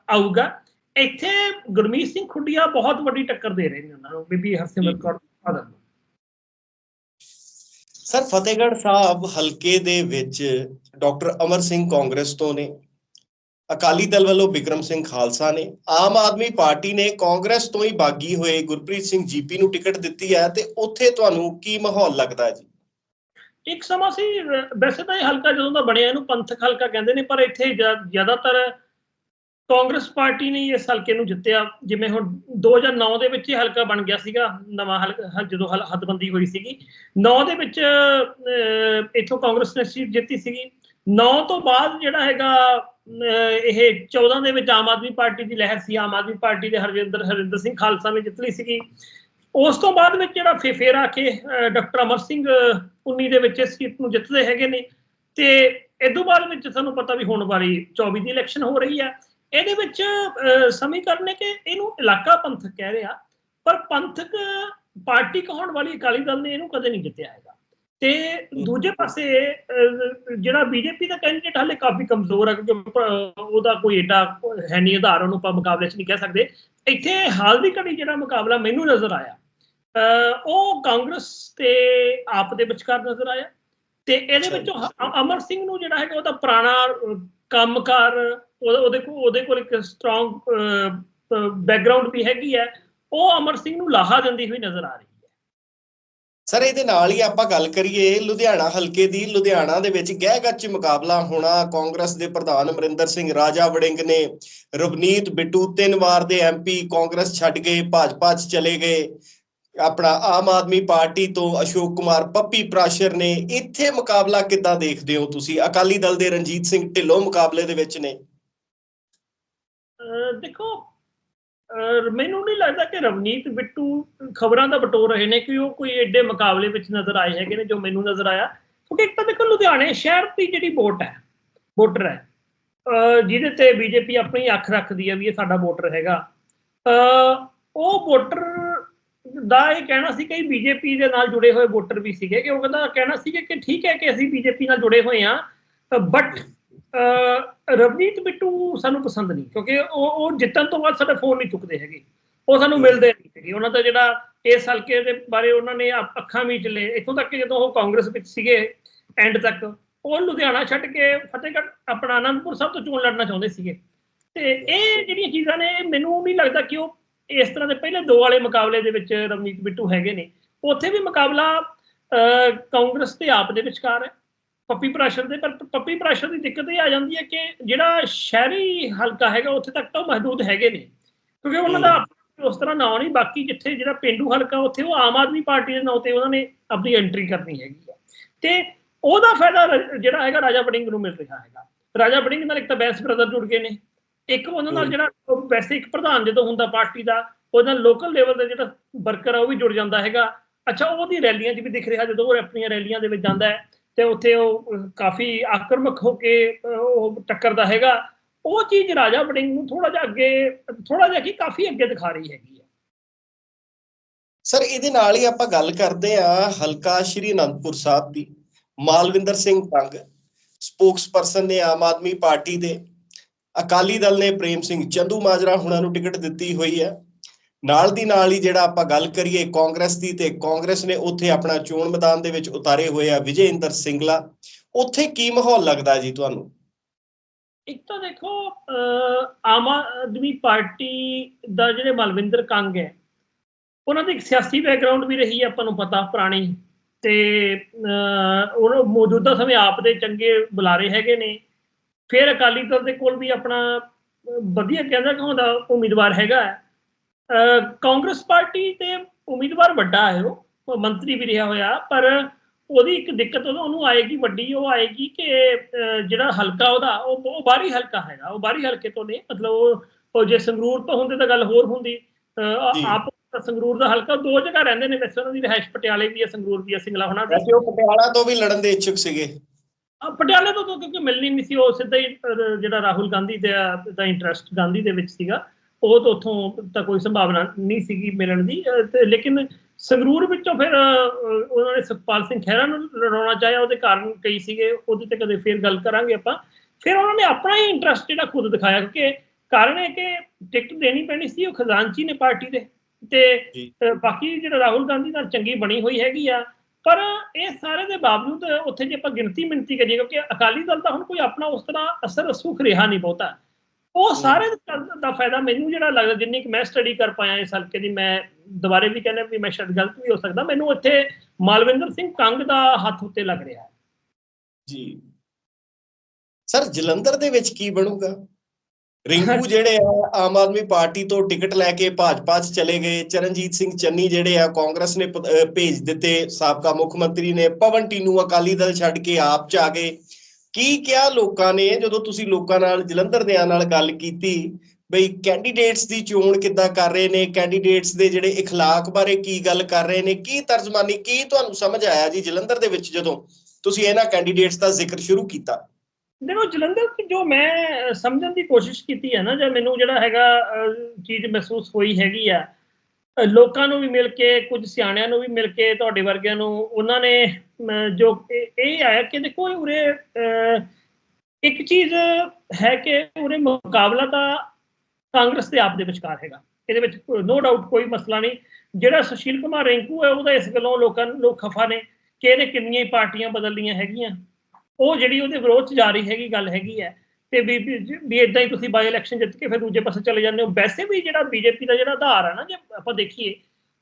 ਆਊਗਾ। ਇੱਥੇ ਗੁਰਮੀਤ ਸਿੰਘ ਖੁੱਡੀਆ ਬਹੁਤ ਵੱਡੀ ਟੱਕਰ ਦੇ ਰਹੇ ਨੇ ਉਹਨਾਂ ਨੂੰ ਬੀਬੀ ਹਰਸਿਮਰਤ ਕੌਰ ਬਾਦਲ ਨੂੰ। ਸਰ ਫਤਿਹਗੜ੍ਹ ਸਾਹਿਬ ਹਲਕੇ ਦੇ ਵਿੱਚ ਡਾਕਟਰ ਅਮਰ ਸਿੰਘ ਕਾਂਗਰਸ ਤੋਂ ਨੇ ਅਕਾਲੀ ਦਲ ਵੱਲੋਂ ਬਿਕਰਮ ਸਿੰਘ ਖਾਲਸਾ ਨੇ ਆਮ ਆਦਮੀ ਪਾਰਟੀ ਨੇ ਕਾਂਗਰਸ ਤੋਂ ਹੀ ਬਾਗੀ ਹੋਏ ਗੁਰਪ੍ਰੀਤ ਸਿੰਘ ਜੀਪੀ ਨੂੰ ਟਿਕਟ ਦਿੱਤੀ ਹੈ ਤੇ ਉੱਥੇ ਤੁਹਾਨੂੰ ਕੀ ਮਾਹੌਲ ਲੱਗਦਾ ਜੀ? ਇੱਕ ਸਮਾਂ ਸੀ ਵੈਸੇ ਤਾਂ ਇਹ ਹਲਕਾ ਜਦੋਂ ਦਾ ਬਣਿਆ ਇਹਨੂੰ ਪੰਥਕ ਹਲਕਾ ਕਹਿੰਦੇ ਨੇ ਪਰ ਇੱਥੇ ਜ਼ਿਆ- ਜ਼ਿਆਦਾਤਰ ਕਾਂਗਰਸ ਪਾਰਟੀ ਨੇ ਇਸ ਹਲਕੇ ਨੂੰ ਜਿੱਤਿਆ। ਜਿਵੇਂ ਹੁਣ 2009 ਦੇ ਵਿੱਚ ਇਹ ਹਲਕਾ ਬਣ ਗਿਆ ਸੀਗਾ ਨਵਾਂ ਹਲਕਾ ਹ- ਜਦੋਂ ਹੱਦਬੰਦੀ ਹੋਈ ਸੀਗੀ। 9 ਦੇ ਵਿੱਚ ਅਹ, ਇੱਥੋਂ ਕਾਂਗਰਸ ਨੇ ਸੀਟ ਜਿੱਤੀ ਸੀਗੀ। 9 ਤੋਂ ਬਾਅਦ ਜਿਹੜਾ ਹੈਗਾ ਇਹ 14 ਦੇ ਵਿੱਚ ਆਮ ਆਦਮੀ ਪਾਰਟੀ ਦੀ ਲਹਿਰ ਸੀ। ਆਮ ਆਦਮੀ ਪਾਰਟੀ ਦੇ ਹਰਜਿੰਦਰ ਹਰਿੰਦਰ ਸਿੰਘ ਖਾਲਸਾ ਨੇ ਜਿੱਤ ਲਈ ਸੀਗੀ। ਉਸ ਤੋਂ ਬਾਅਦ ਵਿੱਚ ਜਿਹੜਾ ਫੇਫੇਰ ਆ ਕੇ ਡਾਕਟਰ ਅਮਰ ਸਿੰਘ ਅਹ, 19 ਦੇ ਵਿੱਚ ਇਸ ਸੀਟ ਨੂੰ ਜਿੱਤਦੇ ਹੈਗੇ ਨੇ। ਤੇ ਇਸ ਤੋਂ ਬਾਅਦ ਵਿੱਚ ਤੁਹਾਨੂੰ ਪਤਾ ਵੀ ਹੁਣ ਵਾਲੀ 24 ਦੀ ਇਲੈਕਸ਼ਨ ਹੋ ਰਹੀ ਹੈ। ਇਹਦੇ ਵਿੱਚ ਸਮੀਕਰਨ ਹੈ ਕਿ ਇਹਨੂੰ ਇਲਾਕਾ ਪੰਥਕ ਕਹਿ ਰਿਹਾ ਪਰ ਪੰਥਕ ਪਾਰਟੀ ਕਹਾਉਣ ਵਾਲੀ ਅਕਾਲੀ ਦਲ ਨੇ ਇਹਨੂੰ ਕਦੇ ਨਹੀਂ ਜਿੱਤਿਆ ਹੈਗਾ। ਤੇ ਦੂਜੇ ਪਾਸੇ ਜਿਹੜਾ ਬੀਜੇਪੀ ਦਾ ਕੈਂਡੀਡੇਟ ਹਾਲੇ ਕਾਫੀ ਕਮਜ਼ੋਰ ਹੈ ਕਿਉਂਕਿ ਉਹਦਾ ਕੋਈ ਏਡਾ ਹੈ ਨਹੀਂ ਆਧਾਰ ਉਹਨੂੰ ਆਪਾਂ ਮੁਕਾਬਲੇ 'ਚ ਨਹੀਂ ਕਹਿ ਸਕਦੇ। ਇੱਥੇ ਹਾਲ ਦੀ ਘੜੀ ਜਿਹੜਾ ਮੁਕਾਬਲਾ ਮੈਨੂੰ ਨਜ਼ਰ ਆਇਆ ਉਹ ਕਾਂਗਰਸ ਤੇ ਆਪ ਦੇ ਵਿਚਕਾਰ ਨਜ਼ਰ ਆਇਆ। ਤੇ ਇਹਦੇ। ਵਿੱਚੋਂ ਅਮਰ ਸਿੰਘ ਨੂੰ ਜਿਹੜਾ ਹੈਗਾ ਉਹਦਾ ਪੁਰਾਣਾ ਕੰਮਕਾਰ ਉਹਦੇ ਕੋਲ ਉਹਦੇ ਕੋਲ ਇੱਕ ਸਟਰੋਂਗ ਬੈਕਗ੍ਰਾਉਂਡ ਵੀ ਹੈਗੀ ਹੈ। ਉਹ ਅਮਰ ਸਿੰਘ ਨੂੰ ਲਾਹਾ ਦਿੰਦੀ ਹੋਈ ਨਜ਼ਰ ਆ ਰਹੀ ਹੈ। ਸਰ, ਇਹਦੇ ਨਾਲ ਹੀ ਆਪਾਂ ਗੱਲ ਕਰੀਏ, ਲੁਧਿਆਣਾ ਹਲਕੇ ਦੀ, ਲੁਧਿਆਣਾ ਦੇ ਵਿੱਚ ਗਹਿ ਮੁਕਾਬਲਾ ਹੋਣਾ, ਕਾਂਗਰਸ ਦੇ ਪ੍ਰਧਾਨ ਅਮਰਿੰਦਰ ਸਿੰਘ ਰਾਜਾ ਵੜਿੰਗ ਨੇ ਰਵਨੀਤ ਬਿੱਟੂ ਤਿੰਨ ਵਾਰ ਦੇ ਐਮਪੀ ਕਾਂਗਰਸ ਛੱਡ ਗਏ, ਭਾਜਪਾ 'ਚ ਚਲੇ ਗਏ। ਆਪਣਾ ਆਮ ਆਦਮੀ ਪਾਰਟੀ ਤੋਂ ਅਸ਼ੋਕ ਕੁਮਾਰ ਪੱਪੀ ਪ੍ਰਾਸ਼ਰ ਨੇ, ਇੱਥੇ ਮੁਕਾਬਲਾ ਕਿੱਦਾਂ ਦੇਖਦੇ ਹੋ ਤੁਸੀਂ? ਅਕਾਲੀ ਦਲ ਦੇ ਰਣਜੀਤ ਸਿੰਘ ਢਿੱਲੋਂ ਮੁਕਾਬਲੇ ਦੇ ਵਿੱਚ ਨੇ। ਦੇਖੋ ਮੈਨੂੰ ਨਹੀਂ ਲੱਗਦਾ ਕਿ ਰਵਨੀਤ ਬਿੱਟੂ ਖਬਰਾਂ ਦਾ ਬਟੋਰ ਰਹੇ ਨੇ, ਕਿ ਉਹ ਕੋਈ ਐਡੇ ਮੁਕਾਬਲੇ ਵਿੱਚ ਨਜ਼ਰ ਆਏ ਹੈਗੇ ਨੇ ਜੋ ਮੈਨੂੰ ਨਜ਼ਰ ਆਇਆ। ਕਿਉਂਕਿ ਇੱਕ ਤਾਂ ਦੇਖੋ, ਲੁਧਿਆਣੇ ਸ਼ਹਿਰ ਦੀ ਜਿਹੜੀ ਵੋਟ ਹੈ, ਵੋਟਰ ਹੈ ਜਿਹਦੇ ਤੇ ਬੀਜੇਪੀ ਆਪਣੀ ਅੱਖ ਰੱਖਦੀ ਹੈ ਵੀ ਇਹ ਸਾਡਾ ਵੋਟਰ ਹੈਗਾ। ਉਹ ਵੋਟਰ ਦਾ ਇਹ ਕਹਿਣਾ ਸੀ ਕਿ ਬੀਜੇਪੀ ਦੇ ਨਾਲ ਜੁੜੇ ਹੋਏ ਵੋਟਰ ਵੀ ਸੀਗੇ, ਕਿ ਉਹ ਕਹਿੰਦਾ, ਕਹਿਣਾ ਸੀ ਕਿ ਠੀਕ ਹੈ ਕਿ ਅਸੀਂ ਬੀਜੇਪੀ ਨਾਲ ਜੁੜੇ ਹੋਏ ਹਾਂ ਬਟ ਰਵਨੀਤ ਬਿੱਟੂ ਸਾਨੂੰ ਪਸੰਦ ਨਹੀਂ, ਕਿਉਂਕਿ ਉਹ ਉਹ ਜਿੱਤਣ ਤੋਂ ਬਾਅਦ ਸਾਡਾ ਫੋਨ ਨਹੀਂ ਚੁੱਕਦੇ ਹੈਗੇ। ਉਹ ਸਾਨੂੰ ਮਿਲਦੇ ਨਹੀਂ ਹੈਗੇ। ਉਹਨਾਂ ਦਾ ਜਿਹੜਾ ਇਸ ਹਲਕੇ ਦੇ ਬਾਰੇ ਉਹਨਾਂ ਨੇ ਅੱਖਾਂ ਮੀਚ ਲਏ। ਇੱਥੋਂ ਤੱਕ ਕਿ ਜਦੋਂ ਉਹ ਕਾਂਗਰਸ ਵਿੱਚ ਸੀਗੇ ਐਂਡ ਤੱਕ, ਉਹ ਲੁਧਿਆਣਾ ਛੱਡ ਕੇ ਫਤਿਹਗੜ੍ਹ ਆਪਣਾ ਅਨੰਦਪੁਰ ਸਾਹਿਬ ਤੋਂ ਚੋਣ ਲੜਨਾ ਚਾਹੁੰਦੇ ਸੀਗੇ। ਤੇ ਇਹ ਜਿਹੜੀਆਂ ਚੀਜ਼ਾਂ ਨੇ ਇਹ ਮੈਨੂੰ ਨਹੀਂ ਲੱਗਦਾ ਕਿ ਉਹ ਇਸ ਤਰ੍ਹਾਂ ਦੇ ਪਹਿਲੇ ਦੋ ਵਾਲੇ ਮੁਕਾਬਲੇ ਦੇ ਵਿੱਚ ਰਵਨੀਤ ਬਿੱਟੂ ਹੈਗੇ ਨੇ। ਉੱਥੇ ਵੀ ਮੁਕਾਬਲਾ ਕਾਂਗਰਸ ਤੇ ਆਪ ਦੇ ਵਿਚਕਾਰ ਹੈ। ਪੱਪੀ ਪ੍ਰਾਸ਼ਰ ਦੇ ਪਰ ਪੱਪੀ ਪ੍ਰਾਸ਼ਰ ਦੀ ਦਿੱਕਤ ਇਹ ਆ ਜਾਂਦੀ ਹੈ ਕਿ ਜਿਹੜਾ ਸ਼ਹਿਰੀ ਹਲਕਾ ਹੈਗਾ ਉੱਥੇ ਤੱਕ ਤਾਂ ਮਹਦੂਦ ਹੈਗੇ ਨੇ। ਕਿਉਂਕਿ ਉਹਨਾਂ ਦਾ ਉਸ ਤਰ੍ਹਾਂ ਨਾਂ ਨਹੀਂ ਬਾਕੀ ਜਿੱਥੇ ਜਿਹੜਾ ਪਿੰਡੂ ਹਲਕਾ ਉੱਥੇ ਉਹ ਆਮ ਆਦਮੀ ਪਾਰਟੀ ਦੇ ਨਾਂ ਤੇ ਉਹਨਾਂ ਨੇ ਆਪਣੀ ਐਂਟਰੀ ਕਰਨੀ ਹੈਗੀ ਹੈ ਤੇ ਉਹਦਾ ਫਾਇਦਾ ਜਿਹੜਾ ਹੈਗਾ ਰਾਜਾ ਵੜਿੰਗ ਨੂੰ ਮਿਲ ਰਿਹਾ ਹੈਗਾ। ਰਾਜਾ ਵੜਿੰਗ ਨਾਲ ਇੱਕ ਤਾਂ ਬੈਂਸ ਬ੍ਰਦਰ ਜੁੜ ਗਏ ਨੇ। ਇੱਕ ਉਹਨਾਂ ਨਾਲ। ਜਿਹੜਾ ਵੈਸੇ ਇੱਕ ਪ੍ਰਧਾਨ ਜਦੋਂ ਹੁੰਦਾ ਪਾਰਟੀ ਦਾ ਉਹਦੇ ਨਾਲ ਲੋਕਲ ਲੈਵਲ ਦਾ ਜਿਹੜਾ ਵਰਕਰ ਆ ਉਹ ਵੀ ਜੁੜ ਜਾਂਦਾ ਹੈਗਾ। ਅੱਛਾ ਉਹਦੀ ਰੈਲੀਆਂ 'ਚ ਵੀ ਦਿਖ ਰਿਹਾ ਜਦੋਂ ਉਹ ਆਪਣੀਆਂ ਰੈਲੀਆਂ ਦੇ ਵਿੱਚ ਜਾਂਦਾ ਹੈ। ਤੇ ਉੱਥੇ ਉਹ ਕਾਫੀ ਆਕਰਮਕ ਹੋ ਕੇ ਅਹ, ਉਹ ਟੱਕਰਦਾ ਹੈਗਾ। ਉਹ ਚੀਜ਼ ਰਾਜਾ ਵੜਿੰਗ ਨੂੰ ਥੋੜਾ ਜਿਹਾ ਅੱਗੇ ਥੋੜਾ ਜਿਹਾ ਕੀ ਕਾਫੀ ਅੱਗੇ ਦਿਖਾ ਰਹੀ ਹੈਗੀ ਹੈ। ਸਰ ਇਹਦੇ ਨਾਲ ਹੀ ਆਪਾਂ ਗੱਲ ਕਰਦੇ ਆ ਹਲਕਾ ਸ਼੍ਰੀ ਅਨੰਦਪੁਰ ਸਾਹਿਬ ਦੀ। ਮਾਲਵਿੰਦਰ ਸਿੰਘ ਕੰਗ ਸਪੋਕਸਪਰਸਨ ਨੇ ਆਮ ਆਦਮੀ ਪਾਰਟੀ ਦੇ। ਅਕਾਲੀ ਦਲ ਨੇ ਪ੍ਰੇਮ ਸਿੰਘ ਚੰਦੂ ਮਾਜਰਾ ਹੁਣਾਂ ਨੂੰ ਟਿਕਟ ਦਿੱਤੀ ਹੋਈ ਹੈ। ਨਾਲ ਦੀ ਨਾਲ ਹੀ ਜਿਹੜਾ ਆਪਾਂ ਗੱਲ ਕਰੀਏ ਕਾਂਗਰਸ ਦੀ ਤੇ ਕਾਂਗਰਸ ਨੇ ਉੱਥੇ ਆਪਣਾ ਚੋਣ ਮੈਦਾਨ ਦੇ ਵਿੱਚ ਉਤਾਰੇ ਹੋਏ ਆ ਵਿਜੇ ਇੰਦਰ ਸਿੰਗਲਾ। ਉੱਥੇ ਕੀ ਮਾਹੌਲ ਲੱਗਦਾ ਜੀ ਤੁਹਾਨੂੰ? ਇੱਕ ਤਾਂ ਦੇਖੋ ਆਮ ਆਦਮੀ ਪਾਰਟੀ ਦਾ ਜਿਹੜੇ ਮਲਵਿੰਦਰ ਕੰਗ ਹੈ ਉਹਨਾਂ ਦੀ ਇੱਕ ਸਿਆਸੀ ਬੈਕਗ੍ਰਾਉਂਡ ਵੀ ਰਹੀ ਹੈ ਆਪਾਂ ਨੂੰ ਪਤਾ ਪੁਰਾਣੀ। ਤੇ ਅਹ, ਉਹ ਮੌਜੂਦਾ ਸਮੇਂ ਆਪ ਦੇ ਚੰਗੇ ਬੁਲਾਰੇ ਹੈਗੇ ਨੇ। ਫਿਰ ਅਕਾਲੀ ਦਲ ਦੇ ਕੋਲ ਵੀ ਆਪਣਾ ਵਧੀਆ ਕਹਿੰਦਾ ਕਹਾਉਂਦਾ ਉਮੀਦਵਾਰ ਹੈਗਾ ਹੈ। ਕਾਂਗਰਸ ਪਾਰਟੀ ਤੇ ਉਮੀਦਵਾਰ ਵੱਡਾ ਹੈ ਉਹ ਮੰਤਰੀ ਵੀ ਰਿਹਾ ਹੋਇਆ ਪਰ ਉਹਦੀ ਇੱਕ ਦਿੱਕਤ ਉਹਨੂੰ ਆਏਗੀ ਵੱਡੀ ਉਹ ਆਏਗੀ ਕਿ ਜਿਹੜਾ ਹਲਕਾ ਉਹਦਾ ਉਹ ਬਾਹਰੀ ਹਲਕਾ ਹੈਗਾ ਉਹ ਬਾਹਰੀ ਹਲਕੇ ਤੋਂ ਨੇ ਮਤਲਬ ਉਹ ਜੇ ਸੰਗਰੂਰ ਤੋਂ ਹੁੰਦੇ ਤਾਂ ਗੱਲ ਹੋਰ ਹੁੰਦੀ ਆਪ ਸੰਗਰੂਰ ਦਾ ਹਲਕਾ ਦੋ ਜਗ੍ਹਾ ਰਹਿੰਦੇ ਨੇ ਵੈਸੇ ਉਹਨਾਂ ਦੀ ਰਹਿਸ਼ ਪਟਿਆਲੇ ਵੀ ਹੈ ਸੰਗਰੂਰ ਵੀ ਹੈ ਸਿੰਗਲਾ ਹੋਣਾ ਵੈਸੇ ਉਹ ਪਟਿਆਲਾ ਤੋਂ ਵੀ ਲੜਨ ਦੇ ਇੱਛੁਕ ਸੀਗੇ। ਪਟਿਆਲੇ ਤੋਂ ਕਿਉਂਕਿ ਮਿਲਣੀ ਨਹੀਂ ਸੀ ਉਹ ਸਿੱਧਾ ਹੀ ਜਿਹੜਾ ਰਾਹੁਲ ਗਾਂਧੀ ਦਾ ਇੰਟਰਸਟ ਗਾਂਧੀ ਦੇ ਵਿੱਚ ਸੀਗਾ। ਉਹ ਤਾਂ ਉੱਥੋਂ ਤਾਂ ਕੋਈ ਸੰਭਾਵਨਾ ਨਹੀਂ ਸੀਗੀ ਮਿਲਣ ਦੀ ਤੇ ਲੇਕਿਨ ਸੰਗਰੂਰ ਵਿੱਚੋਂ ਫਿਰ ਉਹਨਾਂ ਨੇ ਸੁਖਪਾਲ ਸਿੰਘ ਖਹਿਰਾ ਨੂੰ ਲੜਾਉਣਾ ਚਾਹਿਆ ਉਹਦੇ ਕਾਰਨ ਕਈ ਸੀਗੇ ਉਹਦੇ ਤੇ ਕਦੇ ਫਿਰ ਗੱਲ ਕਰਾਂਗੇ ਆਪਾਂ। ਫਿਰ ਉਹਨਾਂ ਨੇ ਆਪਣਾ ਹੀ ਇੰਟਰਸਟ ਜਿਹੜਾ ਖੁਦ ਦਿਖਾਇਆ ਕਿਉਂਕਿ ਕਾਰਨ ਹੈ ਕਿ ਟਿਕਟ ਦੇਣੀ ਪੈਣੀ ਸੀ ਉਹ ਖਜ਼ਾਨਚੀ ਨੇ ਪਾਰਟੀ ਦੇ। ਤੇ ਬਾਕੀ ਜਿਹੜਾ ਰਾਹੁਲ ਗਾਂਧੀ ਨਾਲ ਚੰਗੀ ਬਣੀ ਹੋਈ ਹੈਗੀ ਆ ਪਰ ਇਹ ਸਾਰੇ ਦੇ ਬਾਵਜੂਦ ਉੱਥੇ ਜੇ ਆਪਾਂ ਗਿਣਤੀ ਮਿੰਤੀ ਕਰੀਏ ਕਿਉਂਕਿ ਅਕਾਲੀ ਦਲ ਦਾ ਹੁਣ ਕੋਈ ਆਪਣਾ ਉਸ ਤਰ੍ਹਾਂ ਅਸਰ ਸੁਖ ਰਿਹਾ ਨਹੀਂ ਬਹੁਤਾ। ਉਹ ਸਾਰੇ ਦਾ- ਫਾਇਦਾ ਮੈਨੂੰ ਜਿਹੜਾ ਲੱਗਦਾ ਜਿੰਨੀ ਕਿ ਮੈਂ ਸਟੱਡੀ ਕਰ ਪਾਇਆ ਇਸ ਹਲਕੇ ਦੀ ਮੈਂ ਦੁਬਾਰੇ ਵੀ ਕਹਿੰਦਾ ਵੀ ਮੈਂ ਸ਼ਾਇਦ ਗਲਤ ਵੀ ਹੋ ਸਕਦਾ। ਮੈਨੂੰ ਇੱਥੇ ਮਾਲਵਿੰਦਰ ਸਿੰਘ ਕੰਗ ਦਾ ਹੱਥ ਉੱਤੇ ਲੱਗ ਰਿਹਾ ਹੈ। ਜੀ। ਸਰ ਜਲੰਧਰ ਦੇ ਵਿੱਚ ਕੀ ਬਣੂਗਾ? ਰਿੰਕੂ ਜਿਹੜੇ ਆ ਆਮ ਆਦਮੀ ਪਾਰਟੀ ਤੋਂ ਟਿਕਟ ਲੈ ਕੇ ਭਾਜਪਾ 'ਚ ਚਲੇ ਗਏ। ਚਰਨਜੀਤ ਸਿੰਘ ਚੰਨੀ ਜਿਹੜੇ ਆ ਕਾਂਗਰਸ ਨੇ ਭੇਜ ਦਿੱਤੇ। ਸਾਬਕਾ ਮੁੱਖ ਮੰਤਰੀ ਨੇ ਪਵਨ ਟੀਨੂ ਅਕਾਲੀ ਦਲ ਛੱਡ ਕੇ ਆਪ 'ਚ ਆ ਗਏ। ਕੀ ਕਿਹਾ ਲੋਕਾਂ ਨੇ ਜਦੋਂ ਤੁਸੀਂ ਲੋਕਾਂ ਨਾਲ ਜਲੰਧਰ ਦਿਆਂ ਨਾਲ ਗੱਲ ਕੀਤੀ ਬਈ ਕੈਂਡੀਡੇਟਸ ਦੀ ਚੋਣ ਕਿੱਦਾਂ ਕਰ ਰਹੇ ਨੇ ਕੈਂਡੀਡੇਟਸ ਦੇ ਜਿਹੜੇ اخلاق ਬਾਰੇ ਕੀ ਗੱਲ ਕਰ ਰਹੇ ਨੇ ਕੀ ਤਰਜਮਾਨੀ ਕੀ ਤੁਹਾਨੂੰ ਸਮਝ ਆਇਆ ਜੀ ਜਲੰਧਰ ਦੇ ਵਿੱਚ ਜਦੋਂ ਤੁਸੀਂ ਇਹਨਾਂ ਕੈਂਡੀਡੇਟਸ ਦਾ ਜ਼ਿਕਰ ਸ਼ੁਰੂ ਕੀਤਾ ਦੇਖੋ ਜਲੰਧਰ ਦੀ ਜੋ ਮੈਂ ਅਹ, ਸਮਝਣ ਦੀ ਕੋਸ਼ਿਸ਼ ਕੀਤੀ ਹੈ ਨਾ ਜਾਂ ਮੈਨੂੰ ਜਿਹੜਾ ਹੈਗਾ ਅਹ, ਚੀਜ਼ ਮਹਿਸੂਸ ਹੋਈ ਹੈਗੀ ਆ ਅਹ, ਲੋਕਾਂ ਨੂੰ ਵੀ ਮਿਲ ਕੇ, ਕੁਝ ਸਿਆਣਿਆਂ ਨੂੰ ਵੀ ਮਿਲ ਕੇ, ਤੁਹਾਡੇ ਵਰਗਿਆਂ ਨੂੰ, ਉਹਨਾਂ ਨੇ ਜੋ ਇਹ ਆਇਆ ਕਿ ਦੇਖੋ ਉਰੇ ਇੱਕ ਚੀਜ਼ ਹੈ ਕਿ ਉਰੇ ਮੁਕਾਬਲਾ ਤਾਂ ਕਾਂਗਰਸ ਦੇ ਆਪ ਦੇ ਵਿਚਕਾਰ ਹੈਗਾ। ਇਹਦੇ ਵਿੱਚ ਨੋ ਡਾਊਟ ਕੋਈ ਮਸਲਾ ਨਹੀਂ। ਜਿਹੜਾ ਸੁਸ਼ੀਲ ਕੁਮਾਰ ਰਿੰਕੂ ਹੈ, ਉਹਦਾ ਇਸ ਗੱਲੋਂ ਲੋਕਾਂ ਨੂੰ, ਲੋਕ ਖਫਾ ਨੇ ਕਿ ਇਹਨੇ ਕਿੰਨੀਆਂ ਹੀ ਪਾਰਟੀਆਂ ਬਦਲਣੀਆਂ ਹੈਗੀਆਂ। ਉਹ ਜਿਹੜੀ ਉਹਦੇ ਵਿਰੋਧ ਚ ਜਾ ਰਹੀ ਹੈਗੀ, ਗੱਲ ਹੈਗੀ ਹੈ। ਤੇ ਵੀ ਵੀ- ਇਦਾਂ ਹੀ ਤੁਸੀਂ ਬਾਈ ਇਲੈਕਸ਼ਨ ਜਿੱਤ ਕੇ ਫਿਰ ਦੂਜੇ ਪਾਸੇ ਚਲੇ ਜਾਂਦੇ ਹੋ। ਵੈਸੇ ਵੀ ਜਿਹੜਾ ਬੀਜੇਪੀ ਦਾ ਜਿਹੜਾ ਆਧਾਰ ਹੈ ਨਾ, ਜੇ ਆਪਾਂ ਦੇਖੀਏ,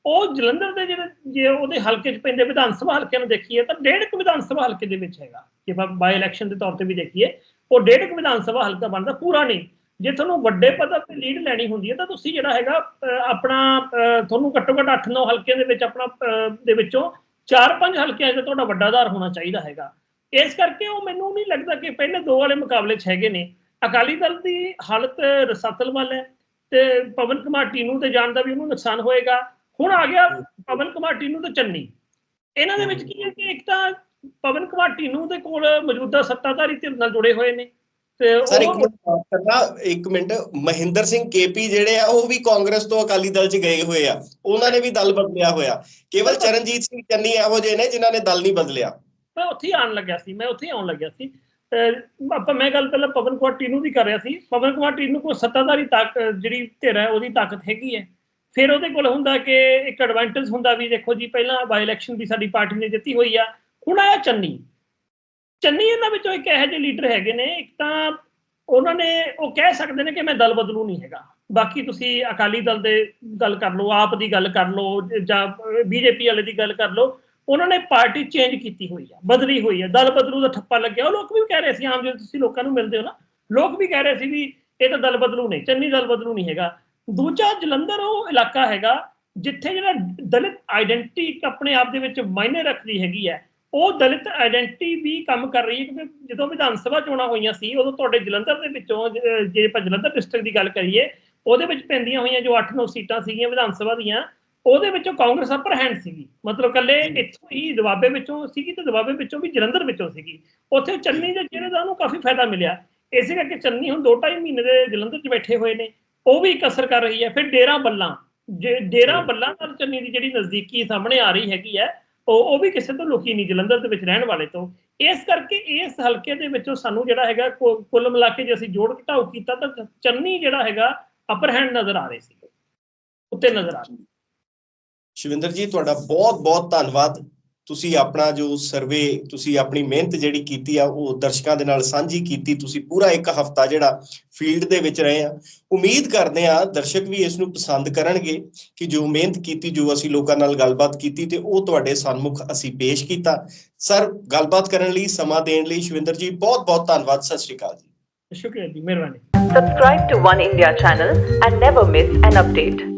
ਉਹ ਜਲੰਧਰ ਦੇ ਜਿਹੜੇ ਜੇ ਉਹਦੇ ਹਲਕੇ 'ਚ ਪੈਂਦੇ ਵਿਧਾਨ ਸਭਾ ਹਲਕੇ ਨੂੰ ਦੇਖੀਏ, ਤਾਂ ਡੇਢ ਕੁ ਵਿਧਾਨ ਸਭਾ ਹਲਕੇ ਦੇ ਵਿੱਚ ਹੈਗਾ। ਜੇ ਆਪਾਂ ਬਾਈ ਇਲੈਕਸ਼ਨ ਦੇ ਤੌਰ ਤੇ ਵੀ ਦੇਖੀਏ, ਉਹ ਡੇਢ ਕੁ ਵਿਧਾਨ ਸਭਾ ਹਲਕਾ ਬਣਦਾ ਪੂਰਾ ਨਹੀਂ। ਜੇ ਤੁਹਾਨੂੰ ਵੱਡੇ ਪੱਧਰ ਤੇ ਲੀਡ ਲੈਣੀ ਹੁੰਦੀ ਹੈ, ਤਾਂ ਤੁਸੀਂ ਜਿਹੜਾ ਹੈਗਾ ਆਪਣਾ ਤੁਹਾਨੂੰ ਘੱਟੋ ਘੱਟ 8-9 ਹਲਕਿਆਂ ਦੇ ਵਿੱਚ ਆਪਣਾ ਦੇ ਵਿੱਚੋਂ 4-5 ਹਲਕਿਆਂ 'ਚ ਤੁਹਾਡਾ ਵੱਡਾ ਆਧਾਰ ਹੋਣਾ ਚਾਹੀਦਾ ਹੈਗਾ। ਇਸ ਕਰਕੇ ਉਹ ਮੈਨੂੰ ਨਹੀਂ ਲੱਗਦਾ ਕਿ ਪਹਿਲੇ ਦੋ ਵਾਲੇ ਮੁਕਾਬਲੇ 'ਚ ਹੈਗੇ ਨੇ। ਅਕਾਲੀ ਦਲ ਦੀ ਹਾਲਤ ਰਸਾਤਲ ਵੱਲ ਹੈ ਤੇ ਪਵਨ ਕੁਮਾਰ ਟੀਨੂ ਤੇ ਜਾਣ ਦਾ ਵੀ ਉਹਨੂੰ ਨੁਕਸਾਨ ਹੋਏਗਾ। ਹੁਣ ਆ ਗਿਆ ਪਵਨ ਕੁਮਾਰ ਟੀਨੂ ਤੇ ਚੰਨੀ। ਇਹਨਾਂ ਦੇ ਵਿੱਚ ਕੀ ਹੈ ਕਿ ਇੱਕ ਤਾਂ ਪਵਨ ਕੁਮਾਰ ਟੀਨੂ ਦੇ ਕੋਲ ਮੌਜੂਦਾ ਸੱਤਾਧਾਰੀ ਧਿਰ ਨਾਲ ਜੁੜੇ ਹੋਏ ਨੇ ਤੇ ਸਰ ਇੱਕ ਉਹ ਮਿੰਟ ਕਰਨਾ ਇੱਕ ਮਿੰਟ। ਮਹਿੰਦਰ ਸਿੰਘ ਕੇਪੀ ਜਿਹੜੇ ਆ ਉਹ ਵੀ ਕਾਂਗਰਸ ਤੋਂ ਅਕਾਲੀ ਦਲ 'ਚ ਗਏ ਹੋਏ ਆ। ਉਹਨਾਂ ਨੇ ਵੀ ਦਲ ਬਦਲਿਆ ਹੋਇਆ। ਕੇਵਲ ਚਰਨਜੀਤ ਸਿੰਘ ਚੰਨੀ ਇਹੋ ਜਿਹੇ ਨੇ ਜਿਨ੍ਹਾਂ ਨੇ ਦਲ ਨਹੀਂ ਬਦਲਿਆ। ਮੈਂ ਉੱਥੇ ਹੀ ਆਉਣ ਲੱਗਿਆ ਸੀ, ਮੈਂ ਉੱਥੇ ਹੀ ਆਉਣ ਲੱਗਿਆ ਸੀ। ਆਪਾਂ, ਮੈਂ ਗੱਲ ਪਹਿਲਾਂ ਪਵਨ ਕੁਮਾਰ ਟੀਨੂ ਦੀ ਕਰ ਰਿਹਾ ਸੀ। ਪਵਨ ਕੁਮਾਰ ਟੀਨੂ ਕੋਲ ਸੱਤਾਧਾਰੀ ਤਾਕਤ, ਜਿਹੜੀ ਧਿਰ ਹੈ, ਉਹਦੀ ਤਾਕਤ ਹੈਗੀ ਹੈ। ਫਿਰ ਉਹਦੇ ਕੋਲ ਹੁੰਦਾ ਕਿ ਇੱਕ ਐਡਵਾਂਟੇਜ ਹੁੰਦਾ ਵੀ ਦੇਖੋ ਜੀ, ਪਹਿਲਾਂ ਬਾਈ ਇਲੈਕਸ਼ਨ ਵੀ ਸਾਡੀ ਪਾਰਟੀ ਨੇ ਜਿੱਤੀ ਹੋਈ ਆ। ਹੁਣ ਆਇਆ ਚੰਨੀ। ਚੰਨੀ ਇਹਨਾਂ ਵਿੱਚੋਂ ਇੱਕ ਇਹੋ ਜਿਹੇ ਲੀਡਰ ਹੈਗੇ ਨੇ। ਇੱਕ ਤਾਂ ਉਹਨਾਂ ਨੇ, ਉਹ ਕਹਿ ਸਕਦੇ ਨੇ ਕਿ ਮੈਂ ਦਲ ਬਦਲੂ ਨਹੀਂ ਹੈਗਾ। ਬਾਕੀ ਤੁਸੀਂ ਅਕਾਲੀ ਦਲ ਦੇ ਗੱਲ ਕਰ ਲਓ, ਆਪ ਦੀ ਗੱਲ ਕਰ ਲਓ, ਜਾਂ ਬੀਜੇਪੀ ਵਾਲੇ ਦੀ ਗੱਲ ਕਰ ਲਓ। ਉਹਨਾਂ ਨੇ ਪਾਰਟੀ ਚੇਂਜ ਕੀਤੀ ਹੋਈ ਆ, ਬਦਲੀ ਹੋਈ ਆ, ਦਲ ਬਦਲੂ ਦਾ ਠੱਪਾ ਲੱਗਿਆ, ਉਹ ਲੋਕ ਵੀ ਕਹਿ ਰਹੇ ਸੀ, ਆਮ ਜਦੋਂ ਤੁਸੀਂ ਲੋਕਾਂ ਨੂੰ ਮਿਲਦੇ ਹੋ ਨਾ, ਲੋਕ ਵੀ ਕਹਿ ਰਹੇ ਸੀ ਵੀ ਇਹ ਤਾਂ ਦਲ ਬਦਲੂ ਨਹੀਂ, ਚੰਨੀ ਦਲ ਬਦਲੂ ਨਹੀਂ ਹੈਗਾ। ਦੂਜਾ ਜਲੰਧਰ ਉਹ ਇਲਾਕਾ ਹੈਗਾ, ਜਿੱਥੇ ਜਿਹੜਾ ਦਲਿਤ ਆਇਡੈਂਟੀ ਆਪਣੇ ਆਪ ਦੇ ਵਿੱਚ ਮਾਇਨੇ ਰੱਖਦੀ ਹੈਗੀ ਹੈ ਉਹ ਦਲਿਤ ਆਇਡੈਂਟੀ ਵੀ ਕੰਮ ਕਰ ਰਹੀ ਹੈ, ਕਿਉਂਕਿ ਜਦੋਂ ਵਿਧਾਨ ਸਭਾ ਚੋਣਾਂ ਹੋਈਆਂ ਸੀ, ਉਦੋਂ ਤੁਹਾਡੇ ਜਲੰਧਰ ਦੇ ਵਿੱਚੋਂ, ਜੇ ਆਪਾਂ ਜਲੰਧਰ ਡਿਸਟ੍ਰਿਕਟ ਦੀ ਗੱਲ ਕਰੀਏ, ਉਹਦੇ ਵਿੱਚ ਪੈਂਦੀਆਂ ਹੋਈਆਂ ਜੋ 8-9 ਸੀਟਾਂ ਸੀਗੀਆਂ ਵਿਧਾਨ ਸਭਾ ਦੀਆਂ ਉਹਦੇ ਵਿੱਚੋਂ ਕਾਂਗਰਸ ਅਪਰ ਹੈਂਡ ਸੀਗੀ। ਮਤਲਬ ਕੱਲੇ ਇੱਥੋਂ ਹੀ ਦਬਾਬੇ ਵਿੱਚੋਂ ਸੀਗੀ ਤੇ ਦਬਾਬੇ ਵਿੱਚੋਂ ਵੀ ਜਲੰਧਰ ਵਿੱਚੋਂ ਸੀਗੀ। ਉੱਥੇ ਚੰਨੀ ਦੇ ਚਿਹਰੇ ਦਾ ਉਹਨੂੰ ਕਾਫੀ ਫਾਇਦਾ ਮਿਲਿਆ। ਇਸੇ ਕਰਕੇ ਚੰਨੀ ਹੁਣ 2.5 ਮਹੀਨੇ ਦੇ ਜਲੰਧਰ 'ਚ ਬੈਠੇ ਹੋਏ ਨੇ। ਉਹ ਵੀ ਇੱਕ ਅਸਰ ਕਰ ਰਹੀ ਹੈ। ਫਿਰ ਡੇਰਾ ਬੱਲਾਂ। ਜੇ ਡੇਰਾ ਬੱਲਾਂ ਨਾਲ ਚੰਨੀ ਦੀ ਜਿਹੜੀ ਨਜ਼ਦੀਕੀ ਸਾਹਮਣੇ ਆ ਰਹੀ ਹੈਗੀ ਹੈ ਉਹ ਉਹ ਵੀ ਕਿਸੇ ਤੋਂ ਲੁਕੀ ਨਹੀਂ ਜਲੰਧਰ ਦੇ ਵਿੱਚ ਰਹਿਣ ਵਾਲੇ ਤੋਂ। ਇਸ ਕਰਕੇ ਇਸ ਹਲਕੇ ਦੇ ਵਿੱਚੋਂ ਸਾਨੂੰ ਜਿਹੜਾ ਹੈਗਾ ਕੁੱਲ ਮਿਲਾ ਕੇ ਜੇ ਅਸੀਂ ਜੋੜ ਘਟਾਓ ਕੀਤਾ ਤਾਂ ਚੰਨੀ ਜਿਹੜਾ ਹੈਗਾ ਅਪਰ ਹੈਂਡ ਨਜ਼ਰ ਆ ਰਹੇ ਸੀ ਉੱਤੇ ਨਜ਼ਰ ਆ ਰਹੇ ਸ਼ਿਵਿੰਦਰ ਜੀ ਤੁਹਾਡਾ ਬਹੁਤ ਬਹੁਤ ਧੰਨਵਾਦ। ਤੁਸੀਂ ਆਪਣਾ ਜੋ ਸਰਵੇ ਤੁਸੀਂ ਆਪਣੀ ਮਿਹਨਤ ਜਿਹੜੀ ਕੀਤੀ ਆ ਉਹ ਦਰਸ਼ਕਾਂ ਦੇ ਨਾਲ ਸਾਂਝੀ ਕੀਤੀ। ਤੁਸੀਂ ਪੂਰਾ ਇੱਕ ਹਫਤਾ ਜਿਹੜਾ ਫੀਲਡ ਦੇ ਵਿੱਚ ਰਹੇ ਆ। ਉਮੀਦ ਕਰਦੇ ਆ ਦਰਸ਼ਕ ਵੀ ਇਸ ਨੂੰ ਪਸੰਦ ਕਰਨਗੇ ਕਿ ਜੋ ਮਿਹਨਤ ਕੀਤੀ ਜੋ ਅਸੀਂ ਲੋਕਾਂ ਨਾਲ ਗੱਲਬਾਤ ਕੀਤੀ ਤੇ ਉਹ ਤੁਹਾਡੇ ਸਨਮੁਖ ਅਸੀਂ ਪੇਸ਼ ਕੀਤਾ। ਸਰ ਗੱਲਬਾਤ ਕਰਨ ਲਈ ਸਮਾਂ ਦੇਣ ਲਈ ਸ਼ਿਵਿੰਦਰ ਜੀ ਬਹੁਤ ਬਹੁਤ ਧੰਨਵਾਦ। ਸਤਿ ਸ਼੍ਰੀ ਅਕਾਲ ਜੀ। ਸ਼ੁਕਰੀਆ ਜੀ ਮਿਹਰਬਾਨੀ। Subscribe to One India channel and never miss an update.